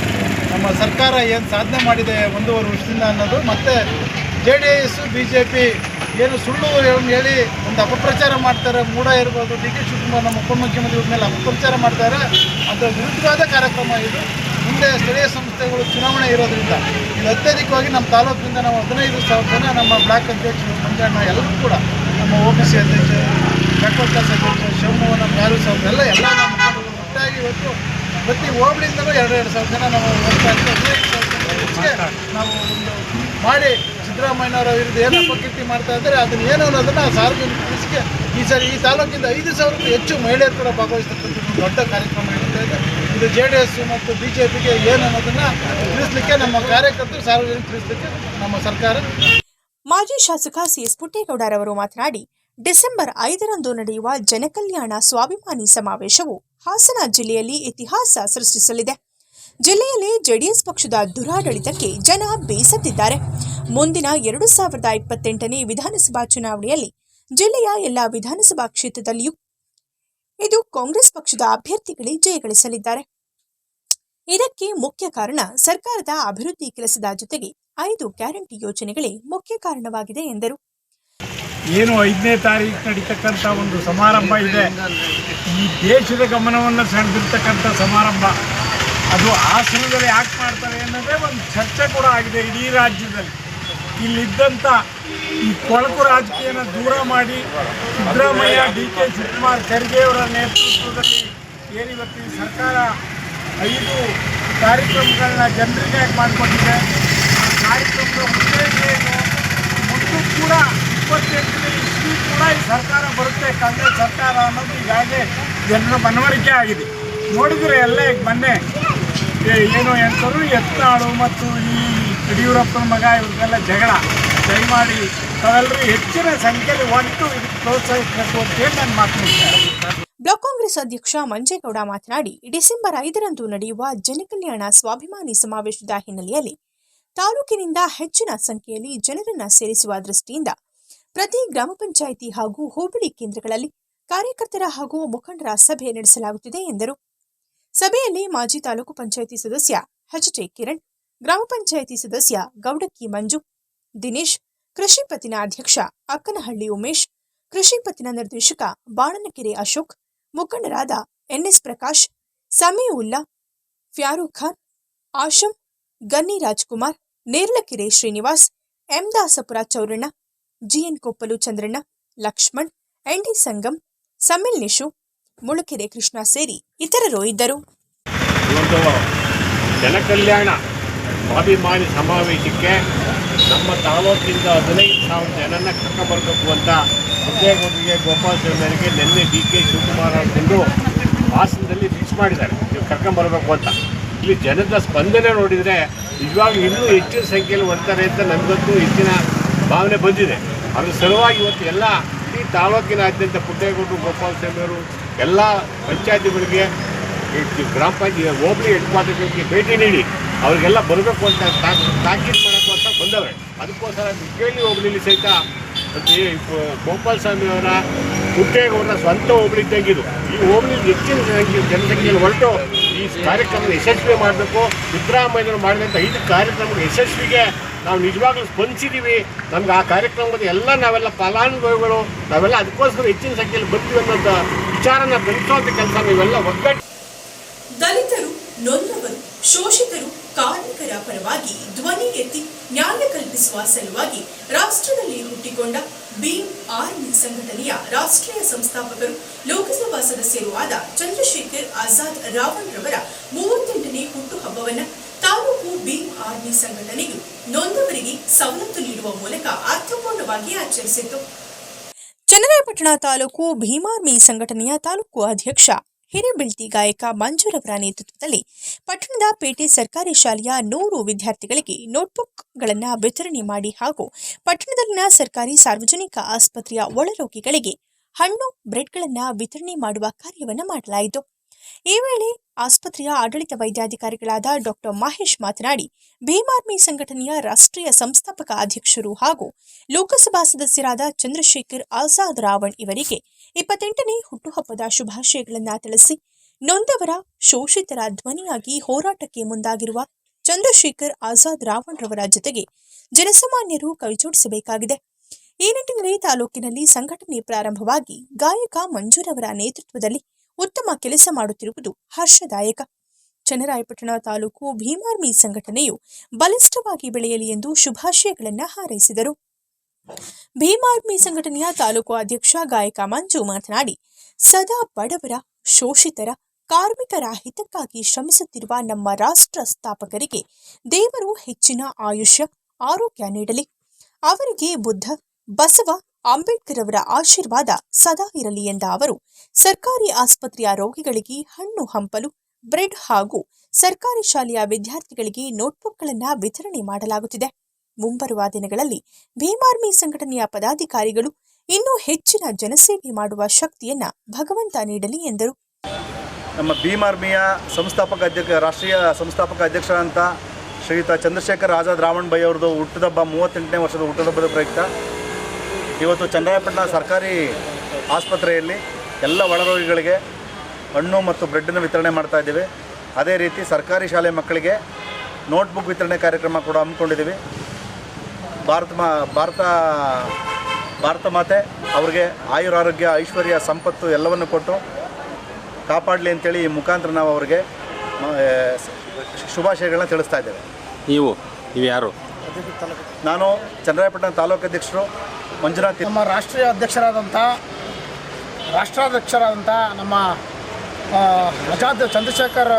Speaker 6: ನಮ್ಮ ಸರ್ಕಾರ ಏನು ಸಾಧನೆ ಮಾಡಿದೆ ಒಂದೂವರೆ ವರ್ಷದಿಂದ ಅನ್ನೋದು ಮತ್ತು J D S, B J P ಏನು ಸುಳ್ಳು ಹೇಳಿ- ಒಂದು ಅಪಪ್ರಚಾರ ಮಾಡ್ತಾರೆ ಮೂಡ ಇರ್ಬೋದು. ಡಿ ಕೆ ಶಿವಕುಮಾರ್ ನಮ್ಮ ಉಪಮುಖ್ಯಮಂತ್ರಿ ಮೇಲೆ ಅಪಪ್ರಚಾರ ಮಾಡ್ತಾರೆ. ಅದರ ವಿರುದ್ಧವಾದ ಕಾರ್ಯಕ್ರಮ ಇದು. ಮುಂದೆ ಸ್ಥಳೀಯ ಸಂಸ್ಥೆಗಳು ಚುನಾವಣೆ ಇರೋದ್ರಿಂದ ಇದು ಅತ್ಯಧಿಕವಾಗಿ ನಮ್ಮ ತಾಲೂಕಿನಿಂದ ನಾವು ಹದಿನೈದು ಸಾವಿರ ಜನ ನಮ್ಮ ಬ್ಲಾಕ್ ಅಧ್ಯಕ್ಷರು ಮಂಜಣ್ಣ ಎಲ್ಲರೂ ಕೂಡ ನಮ್ಮ ಒ ಬಿ ಸಿ ಅಧ್ಯಕ್ಷ ಬ್ಯಾಕ್ವರ್ಡ್ ಕ್ಲಾಸ್ ಅಧ್ಯಕ್ಷ, ಶಿವಮೊಗ್ಗ ನಮ್ಮ ಸಾವಿರ ಎಲ್ಲ ಎಲ್ಲ ನಮ್ಮ ಒಟ್ಟಾಗಿ ಇವತ್ತು ಪ್ರತಿ ಹೋಬಳಿಯಿಂದಲೂ ಎರಡು ಎರಡು ಸಾವಿರ ಜನ ನಾವು ಹೋಗ್ತಾ ಇದ್ದೀವಿ ಹದಿನೈದು ನಾವು ಒಂದು ಮಾಡಿ ಸಿದ್ದರಾಮಯ್ಯನವರ ವಿರುದ್ಧ ಏನು ಅಪಕೀರ್ತಿ ಮಾಡ್ತಾ ಇದ್ದಾರೆ ಅದನ್ನ ಏನು ಅನ್ನೋದನ್ನ ಸಾರ್ವಜನಿಕ ತಿಳಿಸಿಕೆ ಈ ಸರಿ ಈ ತಾಲೂಕಿಂದ ಐದು ಸಾವಿರಕ್ಕೂ ಹೆಚ್ಚು ಮಹಿಳೆಯರು ಕೂಡ ಭಾಗವಹಿಸ್ತಕ್ಕಂಥ ಒಂದು ದೊಡ್ಡ ಕಾರ್ಯಕ್ರಮ ಇರ್ತಾ ಇದೆ. ಇದು ಜೆ ಡಿ ಎಸ್ ಮತ್ತು ಬಿ ಜೆ ಪಿಗೆ ಏನು ಅನ್ನೋದನ್ನ ತಿಳಿಸ್ಲಿಕ್ಕೆ ನಮ್ಮ ಕಾರ್ಯಕರ್ತರು ಸಾರ್ವಜನಿಕ ತಿಳಿಸ್ಲಿಕ್ಕೆ ನಮ್ಮ ಸರ್ಕಾರ.
Speaker 1: ಮಾಜಿ ಶಾಸಕ ಸಿ ಸಿಎಸ್ ಪುಟ್ಟೇಗೌಡರವರು ಮಾತನಾಡಿ ಡಿಸೆಂಬರ್ ಐದರಂದು ನಡೆಯುವ ಜನಕಲ್ಯಾಣ ಸ್ವಾಭಿಮಾನಿ ಸಮಾವೇಶವು ಹಾಸನ ಜಿಲ್ಲೆಯಲ್ಲಿ ಇತಿಹಾಸ ಸೃಷ್ಟಿಸಲಿದೆ. ಜಿಲ್ಲೆಯಲ್ಲಿ ಜೆಡಿಎಸ್ ಪಕ್ಷದ ದುರಾಡಳಿತಕ್ಕೆ ಜನ ಬೇಸತ್ತಿದ್ದಾರೆ. ಮುಂದಿನ ಎರಡು ಸಾವಿರದ ಇಪ್ಪತ್ತೆಂಟನೇ ವಿಧಾನಸಭಾ ಚುನಾವಣೆಯಲ್ಲಿ ಜಿಲ್ಲೆಯ ಎಲ್ಲಾ ವಿಧಾನಸಭಾ ಕ್ಷೇತ್ರದಲ್ಲಿಯೂ ಇದು ಕಾಂಗ್ರೆಸ್ ಪಕ್ಷದ ಅಭ್ಯರ್ಥಿಗಳೇ ಜಯಗಳಿಸಲಿದ್ದಾರೆ. ಇದಕ್ಕೆ ಮುಖ್ಯ ಕಾರಣ ಸರ್ಕಾರದ ಅಭಿವೃದ್ಧಿ ಕೆಲಸದ ಜೊತೆಗೆ ಐದು ಗ್ಯಾರಂಟಿ ಯೋಜನೆಗಳೇ ಮುಖ್ಯ ಕಾರಣವಾಗಿದೆ ಎಂದರು.
Speaker 7: ಏನು ಐದನೇ ತಾರೀಕು ನಡೀತಕ್ಕಂಥ ಒಂದು ಸಮಾರಂಭ ಇದೆ. ಈ ದೇಶದ ಗಮನವನ್ನು ಸೆಳೆದಿರ್ತಕ್ಕಂಥ ಸಮಾರಂಭ. ಅದು ಹಾಸನದಲ್ಲಿ ಯಾಕೆ ಮಾಡ್ತಾರೆ ಅನ್ನೋದೇ ಒಂದು ಚರ್ಚೆ ಕೂಡ ಆಗಿದೆ ಇಡೀ ರಾಜ್ಯದಲ್ಲಿ. ಇಲ್ಲಿದ್ದಂಥ ಈ ಕೊಳಕು ರಾಜಕೀಯನ ದೂರ ಮಾಡಿ ಸಿದ್ದರಾಮಯ್ಯ, ಡಿ ಕೆ ಶಿವಕುಮಾರ್ ಖರ್ಗೆಯವರ ನೇತೃತ್ವದಲ್ಲಿ ಏನಿವತ್ತು ಈ ಸರ್ಕಾರ ಐದು ಕಾರ್ಯಕ್ರಮಗಳನ್ನ ಜನರಿಗೆ ಮಾಡಿಕೊಟ್ಟಿದೆ. ಆ ಕಾರ್ಯಕ್ರಮದ ಉದ್ದೇಶ ಏನು? ಕೂಡ ಇಪ್ಪತ್ತೆಂಟನೇ ಇಷ್ಟು ಕೂಡ ಈ ಸರ್ಕಾರ ಬರುತ್ತೆ. ಕಾಂಗ್ರೆಸ್ ಸರ್ಕಾರ ಅನ್ನೋದು ಈಗಾಗಲೇ ಜನರ ಮನವರಿಕೆ ಆಗಿದೆ. ನೋಡಿದ್ರೆ ಎಲ್ಲ ಈಗ ಮೊನ್ನೆ ಏನು ಎಂತರು ಯತ್ನಾಳು ಮತ್ತು ಈ ಯಡಿಯೂರಪ್ಪನ ಮಗ ಇವ್ರಿಗೆಲ್ಲ ಜಗಳ. ದಯಮಾಡಿ ತಾವೆಲ್ಲರೂ ಹೆಚ್ಚಿನ ಸಂಖ್ಯೆಯಲ್ಲಿ ಒಟ್ಟು ಪ್ರೋತ್ಸಾಹಿಸಬೇಕು ಅಂತೇಳಿ ನಾನು ಮಾತನಾಡ್ತಾರೆ
Speaker 1: ಬ್ಲಾಕ್ ಕಾಂಗ್ರೆಸ್ ಅಧ್ಯಕ್ಷ ಮಂಜೇಗೌಡ ಮಾತನಾಡಿ, ಡಿಸೆಂಬರ್ ಐದರಂದು ನಡೆಯುವ ಜನಕಲ್ಯಾಣ ಸ್ವಾಭಿಮಾನಿ ಸಮಾವೇಶದ ಹಿನ್ನೆಲೆಯಲ್ಲಿ ತಾಲೂಕಿನಿಂದ ಹೆಚ್ಚಿನ ಸಂಖ್ಯೆಯಲ್ಲಿ ಜನರನ್ನು ಸೇರಿಸುವ ದೃಷ್ಟಿಯಿಂದ ಪ್ರತಿ ಗ್ರಾಮ ಪಂಚಾಯಿತಿ ಹಾಗೂ ಹೋಬಳಿ ಕೇಂದ್ರಗಳಲ್ಲಿ ಕಾರ್ಯಕರ್ತರ ಹಾಗೂ ಮುಖಂಡರ ಸಭೆ ನಡೆಸಲಾಗುತ್ತಿದೆ ಎಂದರು. ಸಭೆಯಲ್ಲಿ ಮಾಜಿ ತಾಲೂಕು ಪಂಚಾಯಿತಿ ಸದಸ್ಯ ಎಚ್ ಟಿ ಕಿರಣ್, ಗ್ರಾಮ ಪಂಚಾಯಿತಿ ಸದಸ್ಯ ಗೌಡಕ್ಕಿ ಮಂಜು, ದಿನೇಶ್, ಕೃಷಿ ಪತ್ತಿನ ಅಧ್ಯಕ್ಷ ಅಕ್ಕನಹಳ್ಳಿ ಉಮೇಶ್, ಕೃಷಿ ಪತ್ತಿನ ನಿರ್ದೇಶಕ ಬಾಣನಕೆರೆ ಅಶೋಕ್, ಮುಖಂಡರಾದ NS Prakash, Samiulla, Farooq Khan, Asham, Ganni Rajkumar, Nerlakere Srinivas M Dasapura Chauranna, GN Koppalu Chandranna, Lakshman, ND Sangam, Samil Nishu Mulakere Krishna ಸೇರಿ ಇತರರು ಇದ್ದರು.
Speaker 8: ಇವತ್ತು ಜನಕಲ್ಯಾಣ ಸ್ವಾಭಿಮಾನಿ ಸಮಾವೇಶಕ್ಕೆ ನಮ್ಮ ತಾಲೂಕಿನಿಂದ ಹದಿನೈದು ಸಾವಿರ ಜನನ ಕರ್ಕೊಂಬರ್ಬೇಕು ಅಂತ ಉದ್ಯೋಗಿಗೆ ಗೋಪಾಲ ಸ್ವಾಮಿಯವರಿಗೆ ನಿನ್ನೆ ಡಿ ಕೆ ಶಿವಕುಮಾರ್ ಅವರನ್ನು ಹಾಸನದಲ್ಲಿ ಫಿಕ್ಸ್ ಮಾಡಿದ್ದಾರೆ. ನೀವು ಕರ್ಕೊಂಬರ್ಬೇಕು ಅಂತ. ಇಲ್ಲಿ ಜನದ ಸ್ಪಂದನೆ ನೋಡಿದರೆ ನಿಜವಾಗ್ಲೂ ಇನ್ನೂ ಹೆಚ್ಚಿನ ಸಂಖ್ಯೆಯಲ್ಲಿ ಬರ್ತಾರೆ ಅಂತ ನನಗಂತೂ ಹೆಚ್ಚಿನ ಭಾವನೆ ಬಂದಿದೆ. ಅದರ ಸಲುವಾಗಿ ಇವತ್ತು ಎಲ್ಲ ಈ ತಾಲೂಕಿನಾದ್ಯಂತ ಪುಟ್ಟೇಗೌಡರು ಗೋಪಾಲ ಸ್ವಾಮಿಯವರು ಎಲ್ಲ ಪಂಚಾಯತಿಗಳಿಗೆ ಗ್ರಾಮ ಪಂಚಾಯತ್ ಹೋಬಳಿ ಹೆಡ್ ಕ್ವಾರ್ಟರ್ಗಳಿಗೆ ಭೇಟಿ ನೀಡಿ, ಅವರಿಗೆಲ್ಲ ಬರಬೇಕು ಅಂತ ತಾಕ್- ತಾಕೀತು ಮಾಡೋಕ್ಕೆ ಅಂತ ಬಂದವ್ರೆ. ಅದಕ್ಕೋಸ್ಕರ ಕೇಳಿ ಹೋಬಳಿಲಿ ಸಹಿತ ಗೋಪಾಲ ಸ್ವಾಮಿ ಅವರ ಪುಟ್ಟೇಗೌಡರ ಸ್ವಂತ ಹೋಬಳಿ ಇದ್ದಂಗಿದು ಈ ಹೋಬಳಿ ಹೆಚ್ಚಿನ ಸಂಖ್ಯೆ ಜನಸಂಖ್ಯೆಯಲ್ಲಿ ಹೊರಟು ಈ ಕಾರ್ಯಕ್ರಮ ಯಶಸ್ವಿ ಮಾಡಬೇಕು. ಸಿದ್ದರಾಮಯ್ಯನವರು ಮಾಡಿದಂಥ ಐದು ಕಾರ್ಯಕ್ರಮದ ಯಶಸ್ವಿಗೆ ನಾವು ನಿಜವಾಗ್ಲೂ ಸ್ಪಂದಿಸಿದ್ದೀವಿ ನಮ್ಗೆ ಆ ಕಾರ್ಯಕ್ರಮದ ಎಲ್ಲ ನಾವೆಲ್ಲ ಫಲಾನುಭವಿಗಳು, ನಾವೆಲ್ಲ ಅದಕ್ಕೋಸ್ಕರ ಹೆಚ್ಚಿನ ಸಂಖ್ಯೆಯಲ್ಲಿ ಬರ್ತೀವಿ ಅನ್ನೋದು ವಿಚಾರನ ಬೆಳೆಸುವಂತ ಕೆಲಸ ನೀವೆಲ್ಲ ಒಗ್ಗಟ್ಟು
Speaker 1: ದಲಿತರು, ನೊಂದವರು, ಶೋಷಿತರು, ಕಾರ್ಮಿಕರ ಪರವಾಗಿ ಧ್ವನಿ ಎತ್ತಿ ನ್ಯಾಯ ಕಲ್ಪಿಸುವ ಸಲುವಾಗಿ ರಾಷ್ಟ್ರದಲ್ಲಿ ಹುಟ್ಟಿಕೊಂಡ ಭೀಮ್ ಆರ್ಮಿ ಸಂಘಟನೆಯ ರಾಷ್ಟ್ರೀಯ ಸಂಸ್ಥಾಪಕರು, ಲೋಕಸಭಾ ಸದಸ್ಯರೂ ಆದ ಚಂದ್ರಶೇಖರ್ ಆಜಾದ್ ರಾವಣ್ ರವರ ಮೂವತ್ತೆಂಟನೇ ಹುಟ್ಟುಹಬ್ಬವನ್ನ ತಾಲೂಕು ಭೀಮ್ ಆರ್ಮಿ ಸಂಘಟನೆಯು ನೊಂದವರಿಗೆ ಸವಲತ್ತು ನೀಡುವ ಮೂಲಕ ಅರ್ಥಪೂರ್ಣವಾಗಿ ಆಚರಿಸಿತು ಚನ್ನರಾಯಪಟ್ಟಣ ತಾಲೂಕು ಭೀಮಾರ್ಮಿ ಸಂಘಟನೆಯ ತಾಲೂಕು ಅಧ್ಯಕ್ಷ ಹಿರೇಬೆಳ್ತಿ ಗಾಯಕ ಮಂಜುರವರ ನೇತೃತ್ವದಲ್ಲಿ ಪಟ್ಟಣದ ಪೇಟೆ ಸರ್ಕಾರಿ ಶಾಲೆಯ ನೂರು ವಿದ್ಯಾರ್ಥಿಗಳಿಗೆ ನೋಟ್ಬುಕ್ಗಳನ್ನು ವಿತರಣೆ ಮಾಡಿ ಹಾಗೂ ಪಟ್ಟಣದಲ್ಲಿನ ಸರ್ಕಾರಿ ಸಾರ್ವಜನಿಕ ಆಸ್ಪತ್ರೆಯ ಒಳರೋಗಿಗಳಿಗೆ ಹಣ್ಣು, ಬ್ರೆಡ್ಗಳನ್ನು ವಿತರಣೆ ಮಾಡುವ ಕಾರ್ಯವನ್ನು ಮಾಡಲಾಯಿತು. ಈ ವೇಳೆ ಆಸ್ಪತ್ರೆಯ ಆಡಳಿತ ವೈದ್ಯಾಧಿಕಾರಿಗಳಾದ ಡಾಕ್ಟರ್ ಮಹೇಶ್ ಮಾತನಾಡಿ ಭೀಮಾರ್ಮಿ ಸಂಘಟನೆಯ ರಾಷ್ಟ್ರೀಯ ಸಂಸ್ಥಾಪಕ ಅಧ್ಯಕ್ಷರು ಹಾಗೂ ಲೋಕಸಭಾ ಸದಸ್ಯರಾದ ಚಂದ್ರಶೇಖರ್ ಆಜಾದ್ ರಾವಣ್ ಇವರಿಗೆ ಇಪ್ಪತ್ತೆಂಟನೇ ಹುಟ್ಟುಹಬ್ಬದ ಶುಭಾಶಯಗಳನ್ನು ತಿಳಿಸಿ, ನೊಂದವರ ಶೋಷಿತರ ಧ್ವನಿಯಾಗಿ ಹೋರಾಟಕ್ಕೆ ಮುಂದಾಗಿರುವ ಚಂದ್ರಶೇಖರ್ ಆಜಾದ್ ರಾವಣ್ ರವರ ಜೊತೆಗೆ ಜನಸಾಮಾನ್ಯರು ಕೈಜೋಡಿಸಬೇಕಾಗಿದೆ. ಈ ನಿಟ್ಟಿನಲ್ಲಿ ತಾಲೂಕಿನಲ್ಲಿ ಸಂಘಟನೆ ಪ್ರಾರಂಭವಾಗಿ ಗಾಯಕ ಮಂಜುರವರ ನೇತೃತ್ವದಲ್ಲಿ ಉತ್ತಮ ಕೆಲಸ ಮಾಡುತ್ತಿರುವುದು ಹರ್ಷದಾಯಕ. ಚನ್ನರಾಯಪಟ್ಟಣ ತಾಲೂಕು ಭೀಮಾರ್ಮಿ ಸಂಘಟನೆಯು ಬಲಿಷ್ಠವಾಗಿ ಬೆಳೆಯಲಿ ಎಂದು ಶುಭಾಶಯಗಳನ್ನು ಹಾರೈಸಿದರು. ಭೀಮಾರ್ಮಿ ಸಂಘಟನೆಯ ತಾಲೂಕು ಅಧ್ಯಕ್ಷ ಗಾಯಕ ಮಂಜು ಮಾತನಾಡಿ, ಸದಾ ಬಡವರ, ಶೋಷಿತರ ಕಾರ್ಮಿಕರ ಹಿತಕ್ಕಾಗಿ ಶ್ರಮಿಸುತ್ತಿರುವ ನಮ್ಮ ರಾಷ್ಟ್ರ ಸ್ಥಾಪಕರಿಗೆ ದೇವರು ಹೆಚ್ಚಿನ ಆಯುಷ್ಯ, ಆರೋಗ್ಯ ನೀಡಲಿ. ಅವರಿಗೆ ಬುದ್ಧ, ಬಸವ ಅಂಬೇಡ್ಕರ್ ಅವರ ಆಶೀರ್ವಾದ ಸದಾ ಇರಲಿ ಎಂದ ಅವರು, ಸರ್ಕಾರಿ ಆಸ್ಪತ್ರೆಯ ರೋಗಿಗಳಿಗೆ ಹಣ್ಣು ಹಂಪಲು, ಬ್ರೆಡ್ ಹಾಗೂ ಸರ್ಕಾರಿ ಶಾಲೆಯ ವಿದ್ಯಾರ್ಥಿಗಳಿಗೆ ನೋಟ್ಬುಕ್ಗಳನ್ನು ವಿತರಣೆ ಮಾಡಲಾಗುತ್ತಿದೆ. ಮುಂಬರುವ ದಿನಗಳಲ್ಲಿ ಭೀಮಾರ್ಮಿ ಸಂಘಟನೆಯ ಪದಾಧಿಕಾರಿಗಳು ಇನ್ನೂ ಹೆಚ್ಚಿನ ಜನಸೇವೆ ಮಾಡುವ ಶಕ್ತಿಯನ್ನ ಭಗವಂತ ನೀಡಲಿ ಎಂದರು.
Speaker 6: ನಮ್ಮ ಭೀಮ್ ಆರ್ಮಿಯ ಸಂಸ್ಥಾಪಕ ಅಧ್ಯಕ್ಷ, ರಾಷ್ಟ್ರೀಯ ಸಂಸ್ಥಾಪಕ ಅಧ್ಯಕ್ಷರಾದಂಥ ಶ್ರೀಯುತ ಚಂದ್ರಶೇಖರ್ ಆಜಾದ್ ಬೈ ಅವ್ರದ್ದು ಹುಟ್ಟುಹಬ್ಬ, ಮೂವತ್ತೆಂಟನೇ ವರ್ಷದ ಹುಟ್ಟದಬ್ಬದ ಪ್ರಯುಕ್ತ ಇವತ್ತು ಚನ್ನರಾಯಪಟ್ಟಣ ಸರ್ಕಾರಿ ಆಸ್ಪತ್ರೆಯಲ್ಲಿ ಎಲ್ಲ ಒಳರೋಗಿಗಳಿಗೆ ಹಣ್ಣು ಮತ್ತು ಬ್ರೆಡ್ಡನ್ನು ವಿತರಣೆ ಮಾಡ್ತಾ ಇದ್ದೀವಿ. ಅದೇ ರೀತಿ ಸರ್ಕಾರಿ ಶಾಲೆ ಮಕ್ಕಳಿಗೆ ನೋಟ್ಬುಕ್ ವಿತರಣೆ ಕಾರ್ಯಕ್ರಮ ಕೂಡ ಹಮ್ಮಿಕೊಂಡಿದ್ದೀವಿ. ಭಾರತ ಮಾ ಭಾರತ ಭಾರತ ಮಾತೆ ಅವ್ರಿಗೆ ಆಯುರಾರೋಗ್ಯ ಐಶ್ವರ್ಯ ಸಂಪತ್ತು ಎಲ್ಲವನ್ನು ಕೊಟ್ಟು ಕಾಪಾಡಲಿ ಅಂತೇಳಿ ಈ ಮುಖಾಂತರ ನಾವು ಅವರಿಗೆ ಶುಭಾಶಯಗಳನ್ನ ತಿಳಿಸ್ತಾ ಇದ್ದೇವೆ.
Speaker 8: ನೀವು ನೀವು ಯಾರು?
Speaker 6: ನಾನು ಚಂದ್ರಾಯಪಟ್ಟಣ ತಾಲೂಕು ಅಧ್ಯಕ್ಷರು ಮಂಜುನಾಥ್
Speaker 9: ನಮ್ಮ ರಾಷ್ಟ್ರೀಯ ಅಧ್ಯಕ್ಷರಾದಂಥ, ರಾಷ್ಟ್ರಾಧ್ಯಕ್ಷರಾದಂಥ ನಮ್ಮ ಆಜಾದ್ ಚಂದ್ರಶೇಖರ್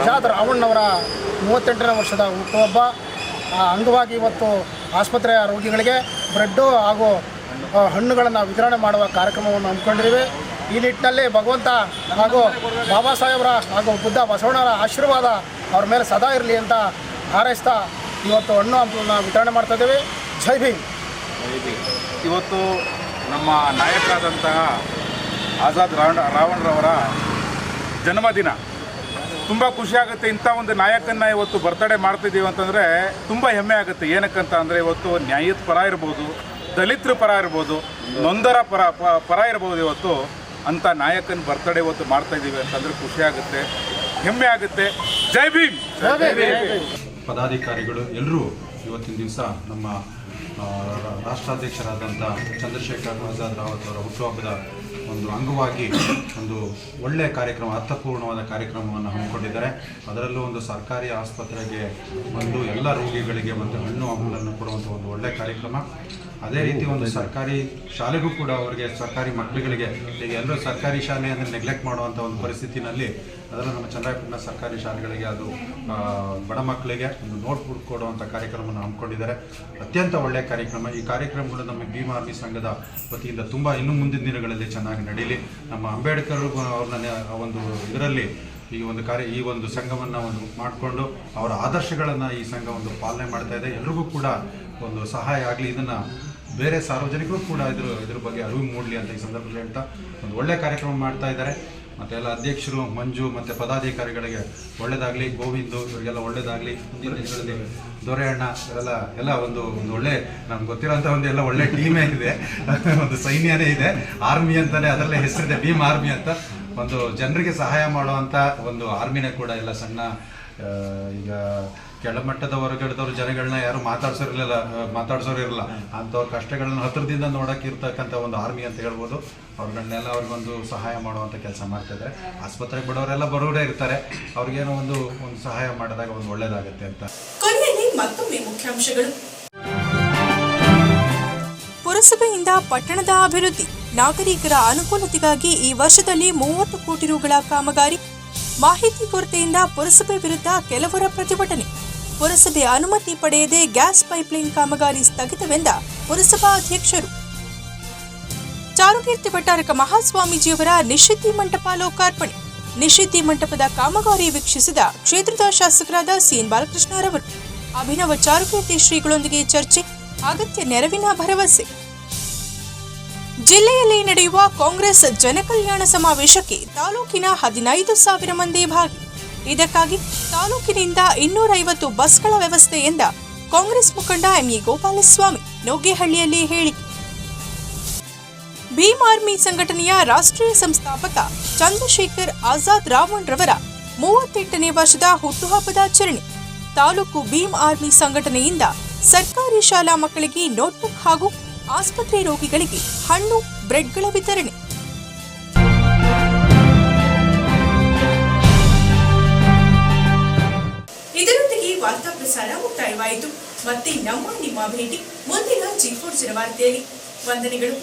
Speaker 9: ಆಜಾದ್ ರಾವಣ್ಣವರ ಮೂವತ್ತೆಂಟನೇ ವರ್ಷದ ಹುಟ್ಟುಹಬ್ಬ ಅಂಗವಾಗಿ ಇವತ್ತು ಆಸ್ಪತ್ರೆಯ ರೋಗಿಗಳಿಗೆ ಬ್ರೆಡ್ಡು ಹಾಗೂ ಹಣ್ಣುಗಳನ್ನು ವಿತರಣೆ ಮಾಡುವ ಕಾರ್ಯಕ್ರಮವನ್ನು ಹಮ್ಮಿಕೊಂಡಿದ್ದೀವಿ ಈ ನಿಟ್ಟಿನಲ್ಲಿ ಭಗವಂತ ಹಾಗೂ ಬಾಬಾ ಸಾಹೇಬರ ಹಾಗೂ ಬುದ್ಧ ಬಸವಣ್ಣರ ಆಶೀರ್ವಾದ ಅವ್ರ ಮೇಲೆ ಸದಾ ಇರಲಿ ಅಂತ ಹಾರೈಸ್ತಾ ಇವತ್ತು ಹಣ್ಣು ಹಂಪಲನ್ನ ವಿತರಣೆ ಮಾಡ್ತಾ ಇದ್ದೀವಿ. ಜೈ ಭೀಮ್.
Speaker 10: ಇವತ್ತು ನಮ್ಮ ನಾಯಕರಾದಂತಹ ಆಜಾದ್ ರಾವಣ ರಾವಣರವರ ಜನ್ಮದಿನ. ತುಂಬ ಖುಷಿಯಾಗುತ್ತೆ ಇಂಥ ಒಂದು ನಾಯಕನ್ನ ಇವತ್ತು ಬರ್ತಡೇ ಮಾಡ್ತಿದ್ದೀವಿ ಅಂತಂದರೆ ತುಂಬ ಹೆಮ್ಮೆ ಆಗುತ್ತೆ. ಏನಕ್ಕಂತ ಅಂದರೆ ಇವತ್ತು ನ್ಯಾಯದ ಪರ ಇರ್ಬೋದು, ದಲಿತರ ಪರ ಇರ್ಬೋದು, ನೊಂದರ ಪರ ಪರ ಇರ್ಬೋದು ಇವತ್ತು ಅಂಥ ನಾಯಕನ ಬರ್ತಡೇ ಇವತ್ತು ಮಾಡ್ತಾ ಇದ್ದೀವಿ ಅಂತಂದರೆ ಖುಷಿ ಆಗುತ್ತೆ, ಹೆಮ್ಮೆ ಆಗುತ್ತೆ. ಜೈ ಭೀಮ್!
Speaker 11: ಪದಾಧಿಕಾರಿಗಳು ಎಲ್ಲರೂ ಇವತ್ತಿನ ದಿವಸ ನಮ್ಮ ರಾಷ್ಟ್ರಾಧ್ಯಕ್ಷರಾದಂಥ ಚಂದ್ರಶೇಖರ್ ಆಜಾದ್ ರಾವತ್ ಅವರ ಹುಟ್ಟುಹಬ್ಬದ ಒಂದು ಅಂಗವಾಗಿ ಒಂದು ಒಳ್ಳೆಯ ಕಾರ್ಯಕ್ರಮ, ಅರ್ಥಪೂರ್ಣವಾದ ಕಾರ್ಯಕ್ರಮವನ್ನು ಹಮ್ಮಿಕೊಂಡಿದ್ದಾರೆ. ಅದರಲ್ಲೂ ಒಂದು ಸರ್ಕಾರಿ ಆಸ್ಪತ್ರೆಗೆ ಬಂದು ಎಲ್ಲ ರೋಗಿಗಳಿಗೆ ಒಂದು ಹಣ್ಣು ಹಂಪಲನ್ನು ಕೊಡುವಂಥ ಒಂದು ಒಳ್ಳೆಯ ಕಾರ್ಯಕ್ರಮ. ಅದೇ ರೀತಿ ಒಂದು ಸರ್ಕಾರಿ ಶಾಲೆಗೂ ಕೂಡ ಅವರಿಗೆ ಸರ್ಕಾರಿ ಮಕ್ಕಳುಗಳಿಗೆ ಈಗ ಎಲ್ಲರೂ ಸರ್ಕಾರಿ ಶಾಲೆ ಅಂದರೆ ನೆಗ್ಲೆಕ್ಟ್ ಮಾಡುವಂಥ ಒಂದು ಪರಿಸ್ಥಿತಿನಲ್ಲಿ ಅದರಲ್ಲೂ ನಮ್ಮ ಚಂದ್ರಾಯಪಟ್ಟಣ ಸರ್ಕಾರಿ ಶಾಲೆಗಳಿಗೆ ಅದು ಬಡ ಮಕ್ಕಳಿಗೆ ಒಂದು ನೋಟ್ಬುಕ್ ಕೊಡುವಂಥ ಕಾರ್ಯಕ್ರಮವನ್ನು ಹಮ್ಮಿಕೊಂಡಿದ್ದಾರೆ. ಅತ್ಯಂತ ಒಳ್ಳೆಯ ಕಾರ್ಯಕ್ರಮ. ಈ ಕಾರ್ಯಕ್ರಮಗಳು ನಮ್ಮ ಭೀಮ ಆರ್ಮಿ ಸಂಘದ ವತಿಯಿಂದ ತುಂಬ ಇನ್ನು ಮುಂದಿನ ದಿನಗಳಲ್ಲಿ ಚೆನ್ನಾಗಿ ನಡೀಲಿ. ನಮ್ಮ ಅಂಬೇಡ್ಕರ್ ಅವ್ರನ್ನ ಒಂದು ಇದರಲ್ಲಿ ಈ ಒಂದು ಕಾರ್ಯ, ಈ ಒಂದು ಸಂಘವನ್ನು ಒಂದು ಮಾಡಿಕೊಂಡು ಅವರ ಆದರ್ಶಗಳನ್ನು ಈ ಸಂಘ ಒಂದು ಪಾಲನೆ ಮಾಡ್ತಾ ಇದೆ. ಎಲ್ರಿಗೂ ಕೂಡ ಒಂದು ಸಹಾಯ ಆಗಲಿ. ಇದನ್ನು ಬೇರೆ ಸಾರ್ವಜನಿಕರು ಕೂಡ ಇದ್ರ ಇದ್ರ ಬಗ್ಗೆ ಅರಿವು ಮೂಡಲಿ ಅಂತ ಈ ಸಂದರ್ಭದಲ್ಲಿ ಹೇಳ್ತಾ ಒಂದು ಒಳ್ಳೆ ಕಾರ್ಯಕ್ರಮ ಮಾಡ್ತಾ ಇದ್ದಾರೆ. ಮತ್ತು ಅಧ್ಯಕ್ಷರು, ಮಂಜು ಮತ್ತು ಪದಾಧಿಕಾರಿಗಳಿಗೆ ಒಳ್ಳೆಯದಾಗಲಿ ಗೋವಿಂದು ಇವರಿಗೆಲ್ಲ ಒಳ್ಳೆಯದಾಗಲಿ ದೊರೆ ಅಣ್ಣ ಇವರೆಲ್ಲ, ಎಲ್ಲ ಒಂದು ಒಂದು ಒಳ್ಳೆ, ನಮ್ಗೆ ಗೊತ್ತಿರೋಂಥ ಒಂದು ಎಲ್ಲ ಒಳ್ಳೆ ಟೀಮೇ ಇದೆ. ಒಂದು ಸೈನ್ಯನೇ ಇದೆ. ಆರ್ಮಿ ಅಂತಲೇ ಅದರಲ್ಲೇ ಹೆಸರಿದೆ, ಭೀಮ್ ಆರ್ಮಿ ಅಂತ. ಒಂದು ಜನರಿಗೆ ಸಹಾಯ ಮಾಡುವಂಥ ಒಂದು ಆರ್ಮಿನೇ ಕೂಡ ಎಲ್ಲ ಸಣ್ಣ ಈಗ ಕೆಳಮಟ್ಟದ ಹೊರಗಡೆದವ್ರು ಜನಗಳನ್ನ ಯಾರು ಮಾತಾಡ್ಸೋರಿರಲಿಲ್ಲ ಮಾತಾಡ್ಸೋರಿರಲ್ಲ ಅಂಥವ್ರ ಕಷ್ಟಗಳನ್ನ ಹತ್ರದಿಂದ ನೋಡಕ್ಕೆ ಇರ್ತಕ್ಕಂಥ ಒಂದು ಆರ್ಮಿ ಅಂತ ಹೇಳ್ಬೋದು. ಅವ್ರುಗಳನ್ನೆಲ್ಲ ಅವ್ರಿಗೊಂದು ಸಹಾಯ ಮಾಡುವಂಥ ಕೆಲಸ ಮಾಡ್ತಿದ್ದಾರೆ ಆಸ್ಪತ್ರೆಗೆ ಬಿಡೋರೆಲ್ಲ ಬರೋರೇ ಇರ್ತಾರೆ. ಅವ್ರಿಗೇನೋ ಒಂದು ಒಂದು ಸಹಾಯ ಮಾಡಿದಾಗ ಒಂದು ಒಳ್ಳೇದಾಗುತ್ತೆ ಅಂತ.
Speaker 1: ಕೊನೆಯಲ್ಲಿ ಮತ್ತೊಮ್ಮೆ ಮುಖ್ಯಾಂಶಗಳು. ಪುರಸಭೆಯಿಂದ ಪಟ್ಟಣದ ಅಭಿವೃದ್ಧಿ, ನಾಗರಿಕರ ಅನುಕೂಲತೆಗಾಗಿ ಈ ವರ್ಷದಲ್ಲಿ ಮೂವತ್ತು ಕೋಟಿ ರುಗಳ ಕಾಮಗಾರಿ. ಮಾಹಿತಿ ಕೊರತೆಯಿಂದ ಪುರಸಭೆ ವಿರುದ್ಧ ಕೆಲವರ ಪ್ರತಿಭಟನೆ. ಪುರಸಭೆ ಅನುಮತಿ ಪಡೆಯದೆ ಗ್ಯಾಸ್ ಪೈಪ್ಲೈನ್ ಕಾಮಗಾರಿ ಸ್ಥಗಿತವೆಂದ ಪುರಸಭಾ ಅಧ್ಯಕ್ಷರು. ಚಾರುಕೀರ್ತಿ ಭಟ್ಟಾರಕ ಮಹಾಸ್ವಾಮೀಜಿಯವರ ನಿಷಿದ್ಧಿ ಮಂಟಪ ಲೋಕಾರ್ಪಣೆ. ನಿಷಿದ್ಧಿ ಮಂಟಪದ ಕಾಮಗಾರಿ ವೀಕ್ಷಿಸಿದ ಕ್ಷೇತ್ರದ ಶಾಸಕರಾದ ಸಿಎನ್ ಬಾಲಕೃಷ್ಣರವರು. ಅಭಿನವ ಚಾರುಕೀರ್ತಿ ಶ್ರೀಗಳೊಂದಿಗೆ ಚರ್ಚೆ, ಅಗತ್ಯ ನೆರವಿನ ಭರವಸೆ. ಜಿಲ್ಲೆಯಲ್ಲಿ ನಡೆಯುವ ಕಾಂಗ್ರೆಸ್ ಜನಕಲ್ಯಾಣ ಸಮಾವೇಶಕ್ಕೆ ತಾಲೂಕಿನ ಹದಿನೈದು ಸಾವಿರ ಮಂದಿ ಭಾಗಿ. ಇದಕ್ಕಾಗಿ ತಾಲೂಕಿನಿಂದ ಇನ್ನೂರೈವತ್ತು ಬಸ್ಗಳ ವ್ಯವಸ್ಥೆ ಎಂದ ಕಾಂಗ್ರೆಸ್ ಮುಖಂಡ ಎಂಇ ಗೋಪಾಲಸ್ವಾಮಿ ನೋಗೇಹಳ್ಳಿಯಲ್ಲಿ ಹೇಳಿ. ಭೀಮ್ ಆರ್ಮಿ ಸಂಘಟನೆಯ ರಾಷ್ಟ್ರೀಯ ಸಂಸ್ಥಾಪಕ ಚಂದ್ರಶೇಖರ್ ಆಜಾದ್ ರಾವಣ್ ರವರ ಮೂವತ್ತೆಂಟನೇ ವರ್ಷದ ಹುಟ್ಟುಹಬ್ಬದಾಚರಣೆ ತಾಲೂಕು ಭೀಮ್ ಆರ್ಮಿ ಸಂಘಟನೆಯಿಂದ ಸರ್ಕಾರಿ ಶಾಲಾ ಮಕ್ಕಳಿಗೆ ನೋಟ್ಬುಕ್ ಹಾಗೂ ಆಸ್ಪತ್ರೆ ರೋಗಿಗಳಿಗೆ ಹಣ್ಣು, ಬ್ರೆಡ್ಗಳ ವಿತರಣೆ. ಮುಕ್ತಾಯವಾಯಿತು. ಮತ್ತೆ ನಮ್ಮ ನಿಮ್ಮ ಭೇಟಿ ಮುಂದಿನ ಜಿಫೋರ್ ವಾರ್ತೆಯಲ್ಲಿ ವಂದನೆಗಳು.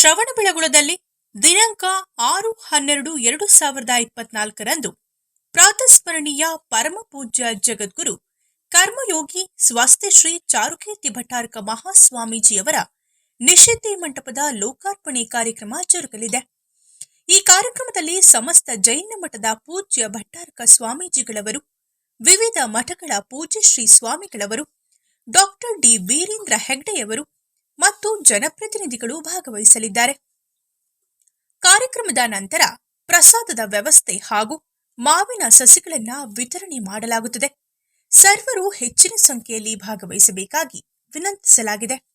Speaker 1: ಶ್ರವಣಬೆಳಗೊಳದಲ್ಲಿ ದಿನಾಂಕ ಆರು ಹನ್ನೆರಡು ಎರಡು ಸಾವಿರದ ಇಪ್ಪತ್ನಾಲ್ಕರಂದು ಪ್ರಾತಸ್ಮರಣೀಯ ಪರಮಪೂಜ್ಯ ಜಗದ್ಗುರು ಕರ್ಮಯೋಗಿ ಸ್ವಾಸ್ಥ್ಯಶ್ರೀ ಚಾರುಕೀರ್ತಿ ಭಟ್ಟಾರ್ಕ ಮಹಾಸ್ವಾಮೀಜಿಯವರ ನಿಷಿದ್ಧಿ ಮಂಟಪದ ಲೋಕಾರ್ಪಣೆ ಕಾರ್ಯಕ್ರಮ ಜರುಗಲಿದೆ. ಈ ಕಾರ್ಯಕ್ರಮದಲ್ಲಿ ಸಮಸ್ತ ಜೈನ ಮಠದ ಪೂಜ್ಯ ಭಟ್ಟಾರ್ಕ ಸ್ವಾಮೀಜಿಗಳವರು, ವಿವಿಧ ಮಠಗಳ ಪೂಜ್ಯ ಶ್ರೀ ಸ್ವಾಮಿಗಳವರು, ಡಾಕ್ಟರ್ ಡಿ ವೀರೇಂದ್ರ ಹೆಗ್ಡೆಯವರು ಮತ್ತು ಜನಪ್ರತಿನಿಧಿಗಳು ಭಾಗವಹಿಸಲಿದ್ದಾರೆ. ಕಾರ್ಯಕ್ರಮದ ನಂತರ ಪ್ರಸಾದದ ವ್ಯವಸ್ಥೆ ಹಾಗೂ ಮಾವಿನ ಸಸಿಗಳನ್ನು ವಿತರಣೆ ಮಾಡಲಾಗುತ್ತದೆ. ಸರ್ವರು ಹೆಚ್ಚಿನ ಸಂಖ್ಯೆಯಲ್ಲಿ ಭಾಗವಹಿಸಬೇಕಾಗಿ ವಿನಂತಿಸಲಾಗಿದೆ.